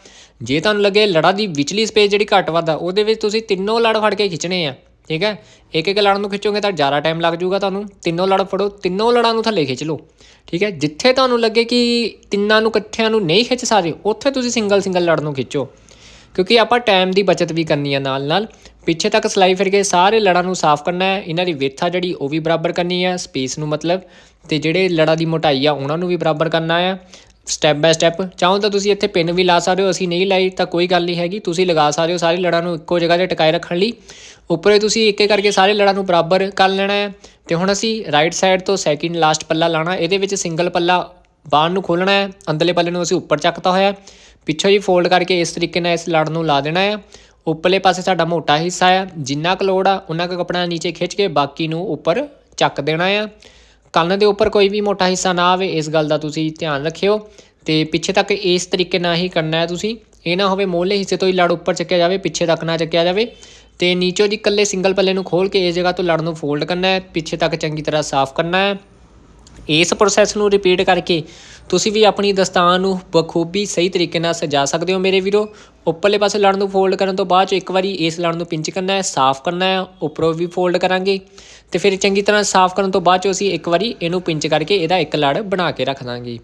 ਜੇ ਤੁਹਾਨੂੰ ਲੱਗੇ ਲੜਾ ਦੀ ਵਿਚਲੀ ਸਪੇਸ ਜਿਹੜੀ ਘੱਟ ਵੱਧ ਆ, ਉਹਦੇ ਵਿੱਚ ਤੁਸੀਂ ਤਿੰਨੋਂ ਲੜ ਫੜ ਕੇ ਖਿੱਚਣੇ ਆ, ਠੀਕ ਹੈ? ਇੱਕ ਇੱਕ ਲੜ ਨੂੰ ਖਿੱਚੋਗੇ ਤਾਂ ਜ਼ਿਆਦਾ ਟਾਈਮ ਲੱਗ ਜਾਊਗਾ ਤੁਹਾਨੂੰ। ਤਿੰਨੋਂ ਲੜ ਫੜੋ, ਤਿੰਨੋਂ ਲੜਾਂ ਨੂੰ ਥੱਲੇ ਖਿੱਚ ਲਓ, ਠੀਕ ਹੈ? ਜਿੱਥੇ ਤੁਹਾਨੂੰ ਲੱਗੇ ਕਿ ਤਿੰਨਾਂ ਨੂੰ ਇਕੱਠਿਆਂ ਨੂੰ ਨਹੀਂ ਖਿੱਚ ਸਕਦੇ, ਉੱਥੇ ਤੁਸੀਂ ਸਿੰਗਲ ਸਿੰਗਲ ਲੜ ਨੂੰ ਖਿੱਚੋ। ਕਿਉਂਕਿ ਆਪਾਂ ਟਾਈਮ ਦੀ ਬਚਤ ਵੀ ਕਰਨੀ ਹੈ ਨਾਲ ਨਾਲ। ਪਿੱਛੇ ਤੱਕ ਸਲਾਈ ਫਿਰ ਕੇ ਸਾਰੇ ਲੜਾਂ ਨੂੰ ਸਾਫ਼ ਕਰਨਾ ਹੈ। ਇਹਨਾਂ ਦੀ ਵਿੱਥ ਆ ਜਿਹੜੀ, ਉਹ ਵੀ ਬਰਾਬਰ ਕਰਨੀ ਹੈ। ਸਪੇਸ ਨੂੰ ਮਤਲਬ ਤੇ ਜਿਹੜੇ ਲੜਾਂ ਦੀ ਮੋਟਾਈ ਆ, ਉਹਨਾਂ ਨੂੰ ਵੀ ਬਰਾਬਰ ਕਰਨਾ ਹੈ। ਸਟੈਪ ਬਾਏ ਸਟੈਪ ਚਾਹੋ ਤਾਂ ਤੁਸੀਂ ਇੱਥੇ ਪਿੰਨ ਵੀ ਲਾ ਸਕਦੇ ਹੋ, ਅਸੀਂ ਨਹੀਂ ਲਾਈ ਤਾਂ ਕੋਈ ਗੱਲ ਨਹੀਂ ਹੈਗੀ। ਤੁਸੀਂ ਲਗਾ ਸਕਦੇ ਹੋ ਸਾਰੇ ਲੜਾਂ ਨੂੰ ਇੱਕੋ ਜਗ੍ਹਾ ਤੇ ਟਿਕਾਏ ਰੱਖਣ ਲਈ। ਉੱਪਰੇ ਤੁਸੀਂ ਇੱਕ ਇੱਕ ਕਰਕੇ ਸਾਰੇ ਲੜਾਂ ਨੂੰ ਬਰਾਬਰ ਕਰ ਲੈਣਾ ਹੈ। ਤੇ ਹੁਣ ਅਸੀਂ ਰਾਈਟ ਸਾਈਡ ਤੋਂ ਸੈਕਿੰਡ ਲਾਸਟ ਪੱਲਾ ਲਾਣਾ ਇਹਦੇ ਵਿੱਚ ਸਿੰਗਲ ਪੱਲਾ ਬਾਹਰ ਨੂੰ ਖੋਲਣਾ ਹੈ। ਅੰਦਰਲੇ ਪੱਲੇ ਨੂੰ ਅਸੀਂ ਉੱਪਰ ਚੱਕਤਾ ਹੋਇਆ ਪਿੱਛੋਂ ਜੀ ਫੋਲਡ ਕਰਕੇ ਇਸ ਤਰੀਕੇ ਨਾਲ ਇਸ ਲੜ ਨੂੰ ਲਾ ਦੇਣਾ ਆ। ਉੱਪਰਲੇ ਪਾਸੇ ਸਾਡਾ ਮੋਟਾ ਹਿੱਸਾ ਆ, ਜਿੰਨਾ ਕੁ ਲੋੜ ਆ, ਉਹਨਾਂ ਕੁ ਕੱਪੜਾ ਨੀਚੇ ਖਿੱਚ ਕੇ ਬਾਕੀ ਨੂੰ ਉੱਪਰ ਚੱਕ ਦੇਣਾ ਆ। ਕੰਨ ਦੇ ਉੱਪਰ ਕੋਈ ਵੀ ਮੋਟਾ ਹਿੱਸਾ ਨਾ ਆਵੇ, ਇਸ ਗੱਲ ਦਾ ਤੁਸੀਂ ਧਿਆਨ ਰੱਖਿਓ। ਤੇ ਪਿੱਛੇ ਤੱਕ ਇਸ ਤਰੀਕੇ ਨਾਲ ਹੀ ਕਰਨਾ ਹੈ ਤੁਸੀਂ। ਇਹ ਨਾ ਹੋਵੇ ਮੋਹਲੇ ਹਿੱਸੇ ਤੋਂ ਹੀ ਲੜ ਉੱਪਰ ਚੱਕਿਆ ਜਾਵੇ, ਪਿੱਛੇ ਤੱਕ ਨਾ ਚੱਕਿਆ ਜਾਵੇ। ਤੇ ਨੀਚੋਂ ਜੀ ਇਕੱਲੇ ਸਿੰਗਲ ਪੱਲੇ ਨੂੰ ਖੋਲ ਕੇ ਇਸ ਜਗ੍ਹਾ ਤੋਂ ਲੜ ਨੂੰ ਫੋਲਡ ਕਰਨਾ ਹੈ ਪਿੱਛੇ ਤੱਕ ਚੰਗੀ ਤਰ੍ਹਾਂ ਸਾਫ਼ ਕਰਨਾ ਹੈ ਇਸ ਪ੍ਰੋਸੈਸ ਨੂੰ ਰਿਪੀਟ ਕਰਕੇ ਤੁਸੀਂ ਵੀ ਆਪਣੀ ਦਸਤਾਨ ਨੂੰ ਬਖੂਬੀ ਸਹੀ ਤਰੀਕੇ ਨਾਲ ਸਜਾ ਸਕਦੇ ਹੋ ਮੇਰੇ ਵੀਰੋ। ਉੱਪਰਲੇ ਪਾਸੇ ਲੜ ਨੂੰ ਫੋਲਡ ਕਰਨ ਤੋਂ ਬਾਅਦ ਚ ਇੱਕ ਵਾਰੀ ਇਸ ਲੜ ਨੂੰ ਪਿੰਚ ਕਰਨਾ ਹੈ, ਸਾਫ਼ ਕਰਨਾ ਹੈ, ਉੱਪਰੋਂ ਵੀ ਫੋਲਡ ਕਰਾਂਗੇ। ਤੇ ਫਿਰ ਚੰਗੀ ਤਰ੍ਹਾਂ ਸਾਫ਼ ਕਰਨ ਤੋਂ ਬਾਅਦ ਚ ਅਸੀਂ ਇੱਕ ਵਾਰੀ ਇਹਨੂੰ ਪਿੰਚ ਕਰਕੇ ਇਹਦਾ ਇੱਕ ਲੜ ਬਣਾ ਕੇ ਰੱਖ ਦਾਂਗੇ।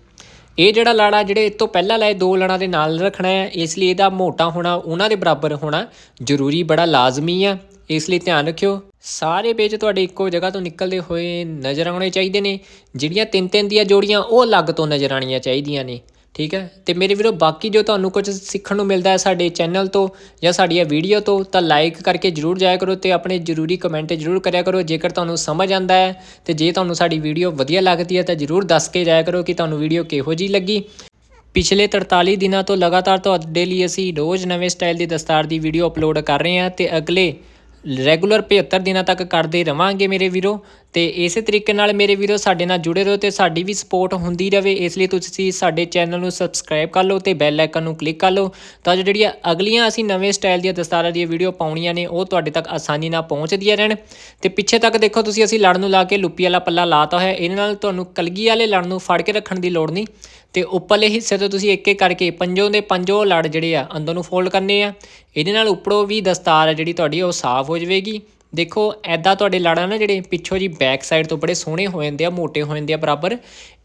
ਇਹ ਜਿਹੜਾ ਲਾੜਾ ਜਿਹੜੇ ਇਹ ਤੋਂ ਪਹਿਲਾਂ ਲਏ ਦੋ ਲੜਾਂ ਦੇ ਨਾਲ ਰੱਖਣਾ ਹੈ, ਇਸ ਲਈ ਇਹਦਾ ਮੋਟਾ ਹੋਣਾ, ਉਹਨਾਂ ਦੇ ਬਰਾਬਰ ਹੋਣਾ ਜ਼ਰੂਰੀ, ਬੜਾ ਲਾਜ਼ਮੀ ਆ। ਇਸ ਲਈ ਧਿਆਨ ਰੱਖਿਓ। ਸਾਰੇ ਪੇਜ ਤੁਹਾਡੇ ਇੱਕੋ ਜਗ੍ਹਾ ਤੋਂ ਨਿਕਲਦੇ ਹੋਏ ਨਜ਼ਰ ਆਉਣੇ ਚਾਹੀਦੇ ਨੇ। ਜਿਹੜੀਆਂ ਤਿੰਨ ਤਿੰਨ ਦੀਆਂ ਜੋੜੀਆਂ, ਉਹ ਅਲੱਗ ਤੋਂ ਨਜ਼ਰ ਆਉਣੀਆਂ ਚਾਹੀਦੀਆਂ ਨੇ, ਠੀਕ ਹੈ? ਤੇ ਮੇਰੇ ਵੀਰੋ, ਬਾਕੀ ਜੋ ਤੁਹਾਨੂੰ ਕੁਝ ਸਿੱਖਣ ਨੂੰ ਮਿਲਦਾ ਹੈ ਸਾਡੇ ਚੈਨਲ ਤੋਂ ਜਾਂ ਸਾਡੀਆਂ ਵੀਡੀਓ ਤੋਂ, ਤਾਂ ਲਾਈਕ ਕਰਕੇ ਜਰੂਰ ਜਾਇਆ ਕਰੋ ਤੇ ਆਪਣੇ ਜ਼ਰੂਰੀ ਕਮੈਂਟ ਜਰੂਰ ਕਰਿਆ ਕਰੋ। ਜੇਕਰ ਤੁਹਾਨੂੰ ਸਮਝ ਆਂਦਾ ਹੈ ਤੇ ਜੇ ਤੁਹਾਨੂੰ ਸਾਡੀ ਵੀਡੀਓ ਵਧੀਆ ਲੱਗਦੀ ਹੈ, ਤਾਂ ਜਰੂਰ ਦੱਸ ਕੇ ਜਾਇਆ ਕਰੋ ਕਿ ਤੁਹਾਨੂੰ ਵੀਡੀਓ ਕਿਹੋ ਜੀ ਲੱਗੀ। ਪਿਛਲੇ 43 ਦਿਨਾਂ ਤੋਂ ਲਗਾਤਾਰ ਤੁਹਾਡੇ ਲਈ ਅਸੀਂ ਰੋਜ਼ ਨਵੇਂ ਸਟਾਈਲ ਦੀ ਦਸਤਾਰ ਦੀ ਵੀਡੀਓ ਅਪਲੋਡ ਕਰ ਰਹੇ ਹਾਂ ਤੇ ਅਗਲੇ ਰੈਗੂਲਰ 75 ਦਿਨਾਂ ਤੱਕ ਕਰਦੇ ਰਵਾਂਗੇ ਮੇਰੇ ਵੀਰੋ। ਤੇ ਇਸੇ ਤਰੀਕੇ ਨਾਲ ਮੇਰੇ ਵੀਰੋ ਸਾਡੇ ਨਾਲ ਜੁੜੇ ਰਹੋ ਤੇ ਸਾਡੀ ਵੀ ਸਪੋਰਟ ਹੁੰਦੀ ਰਹੇ ਇਸ ਲਈ ਤੁਸੀਂ ਸਾਡੇ ਚੈਨਲ ਨੂੰ ਸਬਸਕ੍ਰਾਈਬ ਕਰ ਲਓ ਤੇ ਬੈਲ ਆਈਕਨ ਨੂੰ ਕਲਿੱਕ ਕਰ ਲਓ। ਤਾਂ ਜੋ ਜਿਹੜੀਆਂ ਅਗਲੀਆਂ ਅਸੀਂ ਨਵੇਂ ਸਟਾਈਲ ਦੀਆਂ ਦਸਤਾਰਾਂ ਦੀਆਂ ਵੀਡੀਓ ਪਾਉਣੀਆਂ ਨੇ, ਉਹ ਤੁਹਾਡੇ ਤੱਕ ਆਸਾਨੀ ਨਾਲ ਪਹੁੰਚਦੀਆਂ ਰਹਿਣ। ਤੇ ਪਿੱਛੇ ਤੱਕ ਦੇਖੋ ਤੁਸੀਂ ਅਸੀਂ ਲੜ ਨੂੰ ਲਾ ਕੇ ਲੁੱਪੀ ਵਾਲਾ ਪੱਲਾ ਲਾਤਾ ਹੋਇਆ। ਇਹਦੇ ਨਾਲ ਤੁਹਾਨੂੰ ਕਲਗੀ ਵਾਲੇ ਲੜ ਨੂੰ ਫੜ ਕੇ ਰੱਖਣ ਦੀ ਲੋੜ ਨਹੀਂ। ਤੇ ਉੱਪਰਲੇ ਹਿੱਸੇ ਤੋਂ ਤੁਸੀਂ ਇੱਕ ਇੱਕ ਕਰਕੇ ਪੰਜੋਂ ਦੇ ਪੰਜੋਂ ਲੜ ਜਿਹੜੇ ਆ ਅੰਦਰ ਨੂੰ ਫੋਲਡ ਕਰਨੇ ਆ। ਇਹਦੇ ਨਾਲ ਉੱਪਰੋਂ ਵੀ ਦਸਤਾਰ ਆ ਜਿਹੜੀ ਤੁਹਾਡੀ, ਉਹ ਸਾਫ਼ ਹੋ ਜਾਵੇਗੀ। ਦੇਖੋ ਐਦਾਂ ਤੁਹਾਡੇ ਲੜਾਂ ਨਾ ਜਿਹੜੇ ਪਿੱਛੋਂ ਜੀ ਬੈਕ ਸਾਈਡ ਤੋਂ ਬੜੇ ਸੋਹਣੇ ਹੋ ਜਾਂਦੇ ਆ, ਮੋਟੇ ਹੋ ਜਾਂਦੇ ਆ ਬਰਾਬਰ।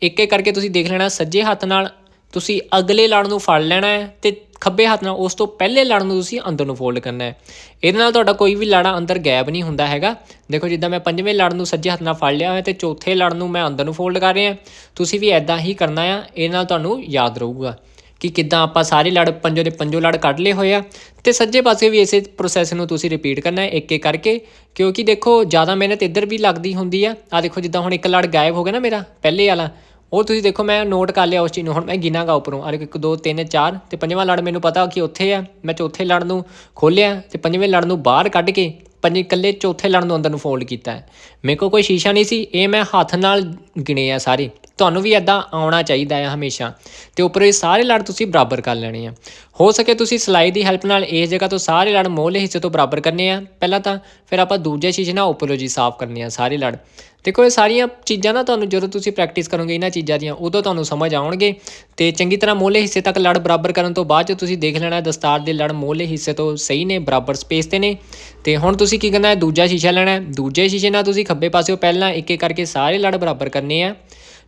ਇੱਕ ਇੱਕ ਕਰਕੇ ਤੁਸੀਂ ਦੇਖ ਲੈਣਾ, ਸੱਜੇ ਹੱਥ ਨਾਲ ਤੁਸੀਂ ਅਗਲੇ ਲੜ ਨੂੰ ਫੜ ਲੈਣਾ ਹੈ ਤੇ ਖੱਬੇ ਹੱਥ ਨਾਲ ਉਸ ਤੋਂ ਪਹਿਲੇ ਲੜ ਨੂੰ ਤੁਸੀਂ ਅੰਦਰ ਨੂੰ ਫੋਲਡ ਕਰਨਾ ਹੈ। ਇਹਦੇ ਨਾਲ ਤੁਹਾਡਾ ਕੋਈ ਵੀ ਲੜਾ ਅੰਦਰ ਗਾਇਬ ਨਹੀਂ ਹੁੰਦਾ ਹੈਗਾ। ਦੇਖੋ ਜਿੱਦਾਂ ਮੈਂ ਪੰਜਵੇਂ ਲੜ ਨੂੰ ਸੱਜੇ ਹੱਥ ਨਾਲ ਫੜ ਲਿਆ ਹੋਇਆ ਤੇ ਚੌਥੇ ਲੜ ਨੂੰ ਮੈਂ ਅੰਦਰ ਨੂੰ ਫੋਲਡ ਕਰ ਰਿਹਾ ਤੁਸੀਂ ਵੀ ਐਦਾਂ ਹੀ ਕਰਨਾ ਆ। ਇਹ ਨਾਲ ਤੁਹਾਨੂੰ ਯਾਦ ਰਹੂਗਾ ਕਿ ਕਿੱਦਾਂ ਆਪਾਂ ਸਾਰੇ ਲੜ ਪੰਜੋ ਦੇ ਪੰਜੋ ਲੜ ਕੱਢ ਲਏ ਹੋਏ ਆ। ਤੇ ਸੱਜੇ ਪਾਸੇ ਵੀ ਇਸੇ ਪ੍ਰੋਸੈਸ ਨੂੰ ਤੁਸੀਂ ਰਿਪੀਟ ਕਰਨਾ ਹੈ ਇੱਕ ਇੱਕ ਕਰਕੇ। ਕਿਉਂਕਿ ਦੇਖੋ, ਜ਼ਿਆਦਾ ਮਿਹਨਤ ਇੱਧਰ ਵੀ ਲੱਗਦੀ ਹੁੰਦੀ ਆ। ਆ ਦੇਖੋ ਜਿੱਦਾਂ ਹੁਣ ਇੱਕ ਲੜ ਗਾਇਬ ਹੋ ਗਿਆ ਨਾ ਮੇਰਾ, ਪਹਿਲੇ ਵਾਲਾ। ਉਹ ਤੁਸੀਂ ਦੇਖੋ, ਮੈਂ ਨੋਟ ਕਰ ਲਿਆ ਉਸ ਚੀਜ਼ ਨੂੰ। ਹੁਣ ਮੈਂ ਗਿਣਾਗਾ ਉੱਪਰੋਂ। ਆ ਦੇਖੋ 1 2 3 4 ਤੇ ਪੰਜਵਾਂ ਲੜ ਮੈਨੂੰ ਪਤਾ ਕਿ ਉੱਥੇ ਆ। ਮੈਂ ਚੌਥੇ ਲੜ ਨੂੰ ਖੋਲਿਆ ਤੇ ਪੰਜਵੇਂ ਲੜ ਨੂੰ ਬਾਹਰ ਕੱਢ ਕੇ ਪੰਜ ਇਕੱਲੇ ਚੌਥੇ ਲੜ ਨੂੰ ਅੰਦਰ ਨੂੰ ਫੋਲਡ ਕੀਤਾ ਮੇਰੇ ਕੋਲ ਕੋਈ ਸ਼ੀਸ਼ਾ ਨਹੀਂ ਸੀ। ਇਹ ਮੈਂ ਹੱਥ ਨਾਲ ਗਿਣੇ ਆ ਸਾਰੇ। ਤੁਹਾਨੂੰ ਵੀ ਐਦਾਂ ਆਉਣਾ ਚਾਹੀਦਾ ਹੈ ਹਮੇਸ਼ਾ। ਤੇ ਉੱਪਰ ਇਹ ਸਾਰੇ ਲੜ ਤੁਸੀਂ ਬਰਾਬਰ ਕਰ ਲੈਣੇ ਆ। ਹੋ ਸਕੇ ਤੁਸੀਂ ਸਲਾਈ ਦੀ ਹੈਲਪ ਨਾਲ ਇਸ ਜਗ੍ਹਾ ਤੋਂ ਸਾਰੇ ਲੜ ਮੋਹਲੇ ਹਿੱਸੇ ਤੋਂ ਬਰਾਬਰ ਕਰਨੇ ਆ। ਪਹਿਲਾਂ ਤਾਂ ਫਿਰ ਆਪਾਂ ਦੂਜੇ ਸ਼ੀਸ਼ੇ ਨਾਲ ਉੱਪਰੋਂ ਜੀ ਸਾਫ਼ ਕਰਨੇ ਆ ਸਾਰੇ ਲੜ। ਦੇਖੋ, ਇਹ ਸਾਰੀਆਂ ਚੀਜ਼ਾਂ ਨਾ ਤੁਹਾਨੂੰ ਜਦੋਂ ਤੁਸੀਂ ਪ੍ਰੈਕਟਿਸ ਕਰੋਗੇ, ਇਹਨਾਂ ਚੀਜ਼ਾਂ ਦੀਆਂ, ਉਦੋਂ ਤੁਹਾਨੂੰ ਸਮਝ ਆਉਣਗੇ। ਤੇ ਚੰਗੀ ਤਰ੍ਹਾਂ ਮੋਹਲੇ ਹਿੱਸੇ ਤੱਕ ਲੜ ਬਰਾਬਰ ਕਰਨ ਤੋਂ ਬਾਅਦ ਜੇ ਤੁਸੀਂ ਦੇਖ ਲੈਣਾ, ਦਸਤਾਰ ਦੇ ਲੜ ਮੋਹਲੇ ਹਿੱਸੇ ਤੋਂ ਸਹੀ ਨੇ, ਬਰਾਬਰ ਸਪੇਸ ਤੇ ਨੇ। ਤੇ ਹੁਣ ਤੁਸੀਂ ਕੀ ਕਰਨਾ ਹੈ? ਦੂਜਾ ਸ਼ੀਸ਼ਾ ਲੈਣਾ ਹੈ। ਦੂਜੇ ਸ਼ੀਸ਼ੇ ਨਾਲ ਤੁਸੀਂ ਖੱਬੇ ਪਾਸਿਓਂ ਪਹਿਲਾਂ ਇੱਕ ਇੱਕ ਕਰਕੇ ਸਾਰੇ ਲੜ ਬਰਾਬਰ ਕਰਨੇ ਆ।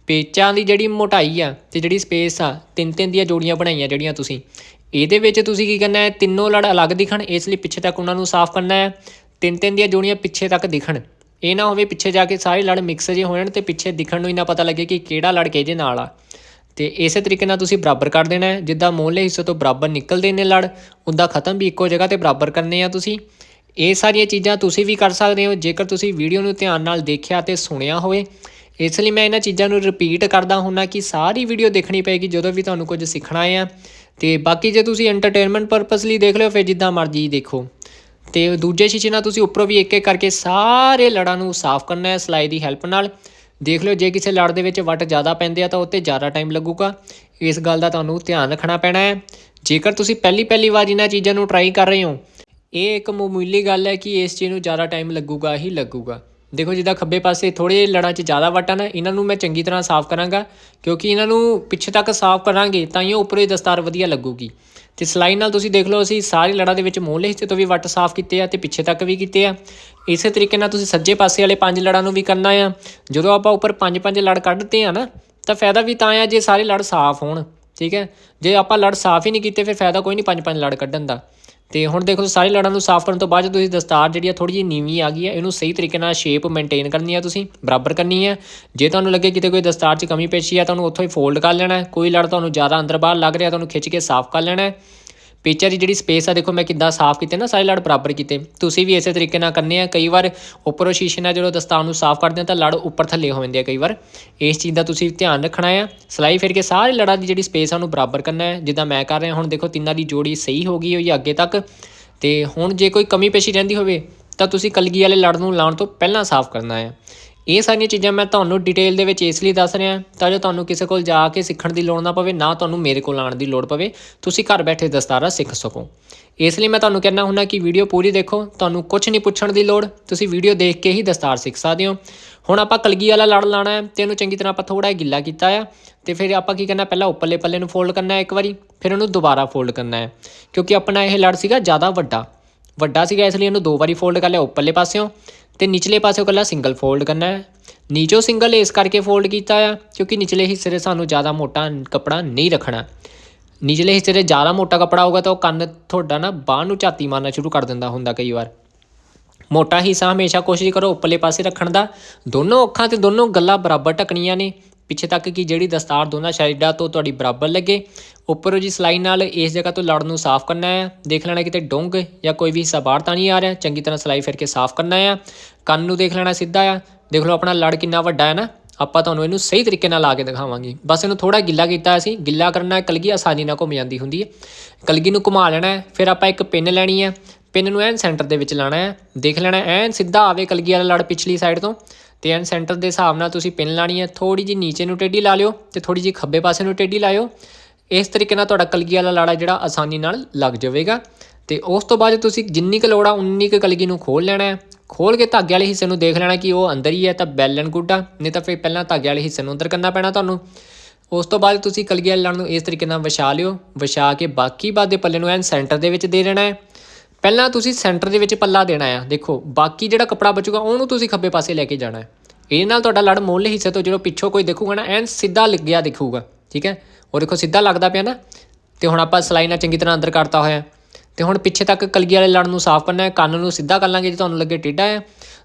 ਪੇਚਾਂ ਦੀ ਜਿਹੜੀ ਮੋਟਾਈ ਆ ਤੇ ਜਿਹੜੀ ਸਪੇਸ ਆ, ਤਿੰਨ ਤਿੰਨ ਦੀਆਂ ਜੋੜੀਆਂ ਬਣਾਈਆਂ ਜਿਹੜੀਆਂ ਤੁਸੀਂ। ਇਹਦੇ ਵਿੱਚ ਤੁਸੀਂ ਕੀ ਕਰਨਾ ਹੈ? ਤਿੰਨੋਂ ਲੜ ਅਲੱਗ ਦਿਖਣ, ਇਸ ਲਈ ਪਿੱਛੇ ਤੱਕ ਉਹਨਾਂ ਨੂੰ ਸਾਫ਼ ਕਰਨਾ ਹੈ। ਤਿੰਨ ਤਿੰਨ ਦੀਆਂ ਜੋੜੀਆਂ ਪਿੱਛੇ ਤੱਕ ਦਿਖਣ। ਇਹ ਨਾ ਹੋਵੇ ਪਿੱਛੇ ਜਾ ਕੇ ਸਾਰੇ ਲੜ ਮਿਕਸ ਜੇ ਹੋਣ ਜਾਣ ਤੇ ਪਿੱਛੇ ਦਿਖਣ ਨੂੰ ਹੀ ਨਾ ਪਤਾ ਲੱਗੇ ਕਿ ਕਿਹੜਾ ਲੜ ਕਿਹਦੇ ਨਾਲ ਆ। ਤੇ ਇਸੇ ਤਰੀਕੇ ਨਾਲ ਤੁਸੀਂ ਬਰਾਬਰ ਕਰ ਦੇਣਾ ਹੈ। ਜਿੱਦਾਂ ਮੋਹਲੇ ਹਿੱਸੇ ਤੋਂ ਬਰਾਬਰ ਨਿਕਲਦੇ ਨੇ ਲੜ, ਉਹਦਾ ਖਤਮ ਵੀ ਇੱਕੋ ਜਗ੍ਹਾ ਤੇ ਬਰਾਬਰ ਕਰਨੇ ਆ ਤੁਸੀਂ। ਇਹ ਸਾਰੀਆਂ ਚੀਜ਼ਾਂ ਤੁਸੀਂ ਵੀ ਕਰ ਸਕਦੇ ਹੋ। ਜੇਕਰ ਤੁਸੀਂ ਵੀਡੀਓ ਨੂੰ ਧਿਆਨ ਨਾਲ ਦੇਖਿਆ ਤੇ ਸੁਣਿਆ ਹੋਵੇ, ਇਸ ਲਈ ਮੈਂ ਇਹਨਾਂ ਚੀਜ਼ਾਂ ਨੂੰ ਰਿਪੀਟ ਕਰਦਾ ਹੁੰਨਾ ਕਿ ਸਾਰੀ ਵੀਡੀਓ ਦੇਖਣੀ ਪਏਗੀ ਜਦੋਂ ਵੀ ਤੁਹਾਨੂੰ ਕੁਝ ਸਿੱਖਣਾ ਆ। ਤੇ ਬਾਕੀ ਜੇ ਤੁਸੀਂ ਐਂਟਰਟੇਨਮੈਂਟ ਪਰਪਸ ਲਈ ਦੇਖ ਲਿਓ, ਫਿਰ ਜਿੱਦਾਂ ਮਰਜ਼ੀ ਦੇਖੋ। ਤੇ ਦੂਜੇ ਸ਼ੀਸ਼ੇ ਨਾਲ ਤੁਸੀਂ ਉੱਪਰੋਂ ਵੀ ਇੱਕ ਇੱਕ ਕਰਕੇ ਸਾਰੇ ਲੜਾਂ ਨੂੰ ਸਾਫ਼ ਕਰਨਾ ਹੈ, ਸਲਾਈ ਦੀ ਹੈਲਪ ਨਾਲ। ਦੇਖ ਲਿਓ, ਜੇ ਕਿਸੇ ਲੜ ਦੇ ਵਿੱਚ ਵੱਟ ਜ਼ਿਆਦਾ ਪੈਂਦੇ ਆ ਤਾਂ ਉੱਤੇ ਜ਼ਿਆਦਾ ਟਾਈਮ ਲੱਗੂਗਾ। ਇਸ ਗੱਲ ਦਾ ਤੁਹਾਨੂੰ ਧਿਆਨ ਰੱਖਣਾ ਪੈਣਾ ਹੈ। ਜੇਕਰ ਤੁਸੀਂ ਪਹਿਲੀ ਪਹਿਲੀ ਵਾਰ ਇਹਨਾਂ ਚੀਜ਼ਾਂ ਨੂੰ ਟਰਾਈ ਕਰ ਰਹੇ ਹੋ, ਇਹ ਇੱਕ ਮਾਮੂਲੀ ਗੱਲ ਹੈ ਕਿ ਇਸ ਚੀਜ਼ ਨੂੰ ਜ਼ਿਆਦਾ ਟਾਈਮ ਲੱਗੂਗਾ ਹੀ ਲੱਗੂਗਾ। ਦੇਖੋ, ਜਿੱਦਾਂ ਖੱਬੇ ਪਾਸੇ ਥੋੜੇ ਲੜਾਂ 'ਚ ਜ਼ਿਆਦਾ ਵੱਟ ਆ ਨਾ, ਇਹਨਾਂ ਨੂੰ ਮੈਂ ਚੰਗੀ ਤਰ੍ਹਾਂ ਸਾਫ਼ ਕਰਾਂਗਾ, ਕਿਉਂਕਿ ਇਹਨਾਂ ਨੂੰ ਪਿੱਛੇ ਤੱਕ ਸਾਫ਼ ਕਰਾਂਗੇ ਤਾਂ ਹੀ ਉਹ ਉੱਪਰੋਂ ਹੀ ਦਸਤਾਰ ਵਧੀਆ ਲੱਗੂਗੀ। ਤੇ ਸਲਾਈ ਨਾਲ ਤੁਸੀਂ ਦੇਖ ਲਓ, ਅਸੀਂ ਸਾਰੀ ਲੜਾਂ ਦੇ ਵਿੱਚ ਮੂਹਲੇ ਹਿੱਸੇ ਤੋਂ ਵੀ ਵੱਟ ਸਾਫ਼ ਕੀਤੇ ਆ ਤੇ ਪਿੱਛੇ ਤੱਕ ਵੀ ਕੀਤੇ ਆ। ਇਸੇ ਤਰੀਕੇ ਨਾਲ ਤੁਸੀਂ ਸੱਜੇ ਪਾਸੇ ਵਾਲੇ ਪੰਜ ਲੜਾਂ ਨੂੰ ਵੀ ਕਰਨਾ ਆ। ਜਦੋਂ ਆਪਾਂ ਉੱਪਰ ਪੰਜ ਪੰਜ ਲੜ ਕੱਢਦੇ ਆ ਨਾ, ਤਾਂ ਫਾਇਦਾ ਵੀ ਤਾਂ ਆ ਜੇ ਸਾਰੇ ਲੜ ਸਾਫ਼ ਹੋਣ, ਠੀਕ ਹੈ? ਜੇ ਆਪਾਂ ਲੜ ਸਾਫ਼ ਹੀ ਨਹੀਂ ਕੀਤੇ, ਫਿਰ ਫਾਇਦਾ ਕੋਈ ਨਹੀਂ ਪੰਜ ਪੰਜ ਲੜ ਕੱਢਣ ਦਾ। ਤੇ ਹੁਣ ਦੇਖੋ ਸਾਰੇ ਲੜਾਂ ਨੂੰ ਸਾਫ਼ ਕਰਨ ਤੋਂ ਬਾਅਦ ਤੁਸੀਂ ਦਸਤਾਰ ਜਿਹੜੀ ਆ ਥੋੜੀ ਜਿਹੀ ਨੀਵੀਂ ਆ ਗਈ ਹੈ, ਇਹਨੂੰ ਸਹੀ ਤਰੀਕੇ ਨਾਲ ਸ਼ੇਪ ਮੇਨਟੇਨ ਕਰਨੀ ਹੈ ਤੁਸੀਂ, ਬਰਾਬਰ ਕਰਨੀ ਹੈ ਜੇ ਤੁਹਾਨੂੰ ਲੱਗੇ ਕਿਤੇ ਕੋਈ ਦਸਤਾਰ 'ਚ ਕਮੀ ਪੇਸ਼ੀ ਆ, ਤੁਹਾਨੂੰ ਉੱਥੋਂ ਹੀ ਫੋਲਡ ਕਰ ਲੈਣਾ ਕੋਈ ਲੜ ਤੁਹਾਨੂੰ ਜ਼ਿਆਦਾ ਅੰਦਰ ਬਾਹਰ ਲੱਗ ਰਿਹਾ, ਤੁਹਾਨੂੰ ਖਿੱਚ ਕੇ ਸਾਫ਼ ਕਰ ਲੈਣਾ ਪੇਚਰ ਦੀ ਜਿਹੜੀ ਸਪੇਸ ਆ, ਦੇਖੋ ਮੈਂ ਕਿੱਦਾਂ ਸਾਫ਼ ਕੀਤੇ ਨਾ, ਸਾਰੇ ਲੜ ਬਰਾਬਰ ਕੀਤੇ। ਤੁਸੀਂ ਵੀ ਇਸੇ ਤਰੀਕੇ ਨਾਲ ਕਰਨੇ ਆ, ਕਈ ਵਾਰ ਉੱਪਰੋਂ ਸ਼ੀਸ਼ੇ ਨਾਲ ਜਦੋਂ ਦਸਤਾਨ ਨੂੰ ਸਾਫ਼ ਕਰਦੇ ਆ ਤਾਂ ਲੜ ਉੱਪਰ ਥੱਲੇ ਹੋ ਜਾਂਦੇ ਆ ਕਈ ਵਾਰ। ਇਸ ਚੀਜ਼ ਦਾ ਤੁਸੀਂ ਧਿਆਨ ਰੱਖਣਾ ਆ। ਸਲਾਈ ਫਿਰ ਕੇ ਸਾਰੇ ਲੜਾਂ ਦੀ ਜਿਹੜੀ ਸਪੇਸ ਆ, ਉਹਨੂੰ ਬਰਾਬਰ ਕਰਨਾ ਹੈ। ਜਿੱਦਾਂ ਮੈਂ ਕਰ ਰਿਹਾ, ਹੁਣ ਦੇਖੋ ਤਿੰਨਾਂ ਦੀ ਜੋੜੀ ਸਹੀ ਹੋ ਗਈ ਹੋਈ ਅੱਗੇ ਤੱਕ। ਤੇ ਹੁਣ ਜੇ ਕੋਈ ਕਮੀ ਪੇਸ਼ੀ ਰਹਿੰਦੀ ਹੋਵੇ, ਤਾਂ ਤੁਸੀਂ ਕਲਗੀ ਵਾਲੇ ਲੜ ਨੂੰ ਲਾਉਣ ਤੋਂ ਪਹਿਲਾਂ ਸਾਫ਼ ਕਰਨਾ ਹੈ। ਇਹ ਸਾਰੀਆਂ ਚੀਜ਼ਾਂ ਮੈਂ ਤੁਹਾਨੂੰ ਡਿਟੇਲ ਦੇ ਵਿੱਚ ਇਸ ਲਈ ਦੱਸ ਰਿਹਾ ਤਾਂ ਜੋ ਤੁਹਾਨੂੰ ਕਿਸੇ ਕੋਲ ਜਾ ਕੇ ਸਿੱਖਣ ਦੀ ਲੋੜ ਨਾ ਪਵੇ, ਨਾ ਤੁਹਾਨੂੰ ਮੇਰੇ ਕੋਲ ਆਉਣ ਦੀ ਲੋੜ ਪਵੇ, ਤੁਸੀਂ ਘਰ ਬੈਠੇ ਦਸਤਾਰਾ ਸਿੱਖ ਸਕੋ। ਇਸ ਲਈ ਮੈਂ ਤੁਹਾਨੂੰ ਕਹਿਣਾ ਹੁੰਦਾ ਕਿ ਵੀਡੀਓ ਪੂਰੀ ਦੇਖੋ, ਤੁਹਾਨੂੰ ਕੁਝ ਨਹੀਂ ਪੁੱਛਣ ਦੀ ਲੋੜ, ਤੁਸੀਂ ਵੀਡੀਓ ਦੇਖ ਕੇ ਹੀ ਦਸਤਾਰ ਸਿੱਖ ਸਕਦੇ ਹੋ। ਹੁਣ ਆਪਾਂ ਕਲਗੀ ਵਾਲਾ ਲੜ ਲਾਣਾ ਹੈ, ਤੇ ਇਹਨੂੰ ਚੰਗੀ ਤਰ੍ਹਾਂ ਆਪਾਂ ਥੋੜਾ ਜਿਹਾ ਗਿੱਲਾ ਕੀਤਾ ਆ, ਤੇ ਫਿਰ ਆਪਾਂ ਕੀ ਕਰਨਾ, ਪਹਿਲਾਂ ਉੱਪਰਲੇ ਪੱਲੇ ਨੂੰ ਫੋਲਡ ਕਰਨਾ ਹੈ ਇੱਕ ਵਾਰੀ, ਫਿਰ ਉਹਨੂੰ ਦੁਬਾਰਾ ਫੋਲਡ ਕਰਨਾ ਹੈ, ਕਿਉਂਕਿ ਆਪਣਾ ਇਹ ਲੜ ਸੀਗਾ ਜ਼ਿਆਦਾ ਵੱਡਾ। ਵੱਡਾ ਸੀਗਾ, ਇਸ ਲਈ ਇਹਨੂੰ ਦੋ ਵਾਰੀ ਫੋਲਡ ਕਰ ਲਿਆ, ਉੱਪਰਲੇ ਪਾਸਿਓਂ। ਤੇ ਨਿਚਲੇ ਪਾਸਿਓਂ ਕੱਲਾ ਸਿੰਗਲ ਫੋਲਡ ਕਰਨਾ ਹੈ। ਨੀਚੋਂ ਸਿੰਗਲ ਇਸ ਕਰਕੇ ਫੋਲਡ ਕੀਤਾ ਆ, ਕਿਉਂਕਿ ਨਿਚਲੇ ਹਿੱਸੇ ਦੇ ਸਾਨੂੰ ਜ਼ਿਆਦਾ ਮੋਟਾ ਕੱਪੜਾ ਨਹੀਂ ਰੱਖਣਾ। ਨਿਚਲੇ ਹਿੱਸੇ ਦੇ ਜ਼ਿਆਦਾ ਮੋਟਾ ਕੱਪੜਾ ਹੋਊਗਾ ਤਾਂ ਉਹ ਕੰਨ ਤੁਹਾਡਾ ਨਾ ਬਾਹ ਨੂੰ ਝਾਤੀ ਮਾਰਨਾ ਸ਼ੁਰੂ ਕਰ ਦਿੰਦਾ ਹੁੰਦਾ ਕਈ ਵਾਰ। ਮੋਟਾ ਹਿੱਸਾ ਹਮੇਸ਼ਾ ਕੋਸ਼ਿਸ਼ ਕਰੋ ਉੱਪਰਲੇ ਪਾਸੇ ਰੱਖਣ ਦਾ। ਦੋਨੋਂ ਅੱਖਾਂ ਤੇ ਦੋਨੋਂ ਗੱਲਾਂ ਬਰਾਬਰ ਟਕਣੀਆਂ ਨੇ। ਪਿੱਛੇ ਤੱਕ ਕਿ ਜਿਹੜੀ ਦਸਤਾਰ ਦੋਨਾਂ ਸਾਈਡਾਂ ਤੋਂ ਤੁਹਾਡੀ ਬਰਾਬਰ ਲੱਗੇ। ਉੱਪਰੋਂ ਜੀ ਸਲਾਈ ਨਾਲ ਇਸ ਜਗ੍ਹਾ ਤੋਂ ਲੜ ਨੂੰ ਸਾਫ਼ ਕਰਨਾ ਹੈ। ਦੇਖ ਲੈਣਾ ਕਿਤੇ ਡੋਂਗ ਜਾਂ ਕੋਈ ਵੀ ਹਿੱਸਾ ਬਾਹਰ ਤਾਂ ਨਹੀਂ ਆ ਰਿਹਾ। ਚੰਗੀ ਤਰ੍ਹਾਂ ਸਲਾਈ ਫਿਰ ਕੇ ਸਾਫ਼ ਕਰਨਾ ਹੈ। ਕੰਨ ਨੂੰ ਦੇਖ ਲੈਣਾ ਸਿੱਧਾ ਆ। ਦੇਖ ਲਓ ਆਪਣਾ ਲੜ ਕਿੰਨਾ ਵੱਡਾ ਹੈ ਨਾ। ਆਪਾਂ ਤੁਹਾਨੂੰ ਇਹਨੂੰ ਸਹੀ ਤਰੀਕੇ ਨਾਲ ਲਾ ਕੇ ਦਿਖਾਵਾਂਗੇ। ਬਸ ਇਹਨੂੰ ਥੋੜਾ ਗਿੱਲਾ ਕੀਤਾ ਅਸੀਂ ਗਿੱਲਾ ਕਰਨਾ ਕਲਗੀ ਆਸਾਨੀ ਨਾਲ ਘੁੰਮ ਜਾਂਦੀ ਹੁੰਦੀ ਹੈ। ਕਲਗੀ ਨੂੰ ਘੁਮਾ ਲੈਣਾ ਹੈ। ਫਿਰ ਆਪਾਂ ਇੱਕ ਪਿੰਨ ਲੈਣੀ ਹੈ। ਪਿੰਨ ਨੂੰ ਐਨ ਸੈਂਟਰ ਦੇ ਵਿੱਚ ਲਾਣਾ ਹੈ। ਦੇਖ ਲੈਣਾ ਐਨ ਸਿੱਧਾ ਆਵੇ ਕਲਗੀ ਵਾਲਾ ਲੜ ਪਿਛਲੀ ਸਾਈਡ ਤੋਂ। ਤੇ ਐਨ ਸੈਂਟਰ ਦੇ ਹਿਸਾਬ ਨਾਲ ਤੁਸੀਂ ਪਿੰਨ ਲਾਣੀ ਹੈ। ਥੋੜੀ ਜਿਹੀ ਨੀਚੇ ਨੂੰ ਟੇਢੀ ਲਾ ਲਿਓ ਤੇ ਥੋੜੀ ਜਿਹੀ ਖੱਬੇ ਪਾਸੇ ਨੂੰ ਟੇਢੀ ਲਾਇਓ। ਇਸ ਤਰੀਕੇ ਨਾਲ ਤੁਹਾਡਾ ਕਲਗੀ ਵਾਲਾ ਲਾੜਾ ਜਿਹੜਾ ਆਸਾਨੀ ਨਾਲ ਲੱਗ ਜਾਵੇਗਾ। ਤੇ ਉਸ ਤੋਂ ਬਾਅਦ ਤੁਸੀਂ ਜਿੰਨੀ ਕੁ ਲੋੜ ਆ, ਉਨੀ ਕੁ ਕਲਗੀ ਨੂੰ ਖੋਲ ਲੈਣਾ ਹੈ। ਖੋਲ ਕੇ ਧਾਗੇ ਵਾਲੇ ਹਿੱਸੇ ਨੂੰ ਦੇਖ ਲੈਣਾ ਕਿ ਉਹ ਅੰਦਰ ਹੀ ਹੈ ਤਾਂ ਬੈਲ ਐਂਡ ਗੁੱਡ ਨਹੀਂ ਤਾਂ ਫਿਰ ਪਹਿਲਾਂ ਧਾਗੇ ਵਾਲੇ ਹਿੱਸੇ ਨੂੰ ਅੰਦਰ ਕਰਨਾ ਪੈਣਾ ਤੁਹਾਨੂੰ। ਉਸ ਤੋਂ ਬਾਅਦ ਤੁਸੀਂ ਕਲਗੀ ਵਾਲੇ ਲੜ ਨੂੰ ਇਸ ਤਰੀਕੇ ਨਾਲ ਵਿਛਾ ਲਿਓ, ਵਿਛਾ ਕੇ ਬਾਕੀ ਬਾਦ ਦੇ ਪੱਲੇ ਨੂੰ ਐਨ ਸੈਂਟਰ ਦੇ ਵਿੱਚ ਦੇ ਦੇਣਾ ਹੈ। ਪਹਿਲਾਂ ਤੁਸੀਂ ਸੈਂਟਰ ਦੇ ਵਿੱਚ ਪੱਲਾ ਦੇਣਾ ਆ ਦੇਖੋ ਬਾਕੀ ਜਿਹੜਾ ਕੱਪੜਾ ਬਚੂਗਾ ਉਹਨੂੰ ਤੁਸੀਂ ਖੱਬੇ ਪਾਸੇ ਲੈ ਕੇ ਜਾਣਾ ਹੈ। ਇਹ ਨਾਲ ਤੁਹਾਡਾ ਲੜ ਮੋਲੇ ਹਿੱਸੇ ਤੋਂ ਜਦੋਂ ਪਿੱਛੋਂ ਕੋਈ ਦੇਖੂਗਾ ਨਾ, ਐਨ ਸਿੱਧਾ ਲੱਗਿਆ ਦਿਖੂਗਾ, ਠੀਕ ਹੈ? ਉਹ ਦੇਖੋ ਸਿੱਧਾ ਲੱਗਦਾ ਪਿਆ ਨਾ, ਤੇ ਹੁਣ ਆਪਾਂ ਸਲਾਈ ਨਾਲ ਚੰਗੀ ਤਰ੍ਹਾਂ ਅੰਦਰ ਕਰਤਾ ਹੋਇਆ। ਤੇ ਹੁਣ ਪਿੱਛੇ ਤੱਕ ਕਲਗੀ ਵਾਲੇ ਲੜ ਨੂੰ ਸਾਫ਼ ਕਰਨਾ ਹੈ, ਕੰਨ ਨੂੰ ਸਿੱਧਾ ਕਰ ਲਾਂਗੇ ਜੇ ਤੁਹਾਨੂੰ ਲੱਗੇ ਟੇਢਾ ਹੈ।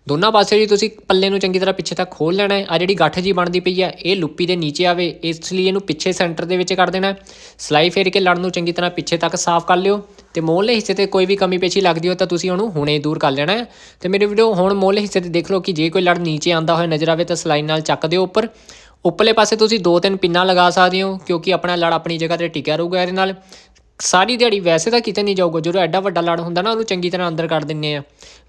ਦੋਨਾਂ ਪਾਸੇ ਜੀ ਤੁਸੀਂ ਪੱਲੇ ਨੂੰ ਚੰਗੀ ਤਰ੍ਹਾਂ ਪਿੱਛੇ ਤੱਕ ਖੋਲ ਲੈਣਾ ਹੈ। ਆ ਜਿਹੜੀ ਗੱਠ ਜੀ ਬਣਦੀ ਪਈ ਹੈ ਇਹ ਲੁੱਪੀ ਦੇ ਨੀਚੇ ਆਵੇ, ਇਸ ਲਈ ਇਹਨੂੰ ਪਿੱਛੇ ਸੈਂਟਰ ਦੇ ਵਿੱਚ ਕਰ ਦੇਣਾ ਹੈ। ਸਲਾਈ ਫੇਰ ਕੇ ਲੜ ਨੂੰ ਚੰਗੀ ਤਰ੍ਹਾਂ ਪਿੱਛੇ ਤੱਕ ਸਾਫ਼ ਕਰ ਲਿਓ। ਤੇ ਮੋਹਲੇ ਹਿੱਸੇ ਤੇ ਕੋਈ ਵੀ ਕਮੀ ਪੇਸ਼ੀ ਲੱਗਦੀ ਹੋ ਤਾਂ ਤੁਸੀਂ ਉਹਨੂੰ ਹੁਣੇ ਦੂਰ ਕਰ ਲੈਣਾ ਹੈ। ਤੇ ਮੇਰੀ ਵੀਡੀਓ ਹੁਣ ਮੋਹਲੇ ਹਿੱਸੇ ਤੇ ਦੇਖ ਲਓ ਕਿ ਜੇ ਕੋਈ ਲੜ ਨੀਚੇ ਆਂਦਾ ਹੋਇਆ ਨਜ਼ਰ ਆਵੇ ਤਾਂ ਸਲਾਈ ਨਾਲ ਚੱਕ ਦਿਓ ਉੱਪਰ। ਉੱਪਰਲੇ ਪਾਸੇ ਤੁਸੀਂ ਦੋ ਤਿੰਨ ਪਿੰਨਾਂ ਲਗਾ ਸਕਦੇ ਹੋ, ਕਿਉਂਕਿ ਆਪਣਾ ਲੜ ਆਪਣੀ ਜਗ੍ਹਾ ਤੇ ਟਿਕਿਆ ਰਹੂਗਾ ਇਹਦੇ ਨਾਲ। ਸਾਰੀ ਦਿਹਾੜੀ ਵੈਸੇ ਤਾਂ ਕਿਤੇ ਨਹੀਂ ਜਾਊਗਾ, ਜਦੋਂ ਐਡਾ ਵੱਡਾ ਲੜ ਹੁੰਦਾ ਨਾ, ਉਹਨੂੰ ਚੰਗੀ ਤਰ੍ਹਾਂ ਅੰਦਰ ਕੱਢ ਦਿੰਨੇ ਆ।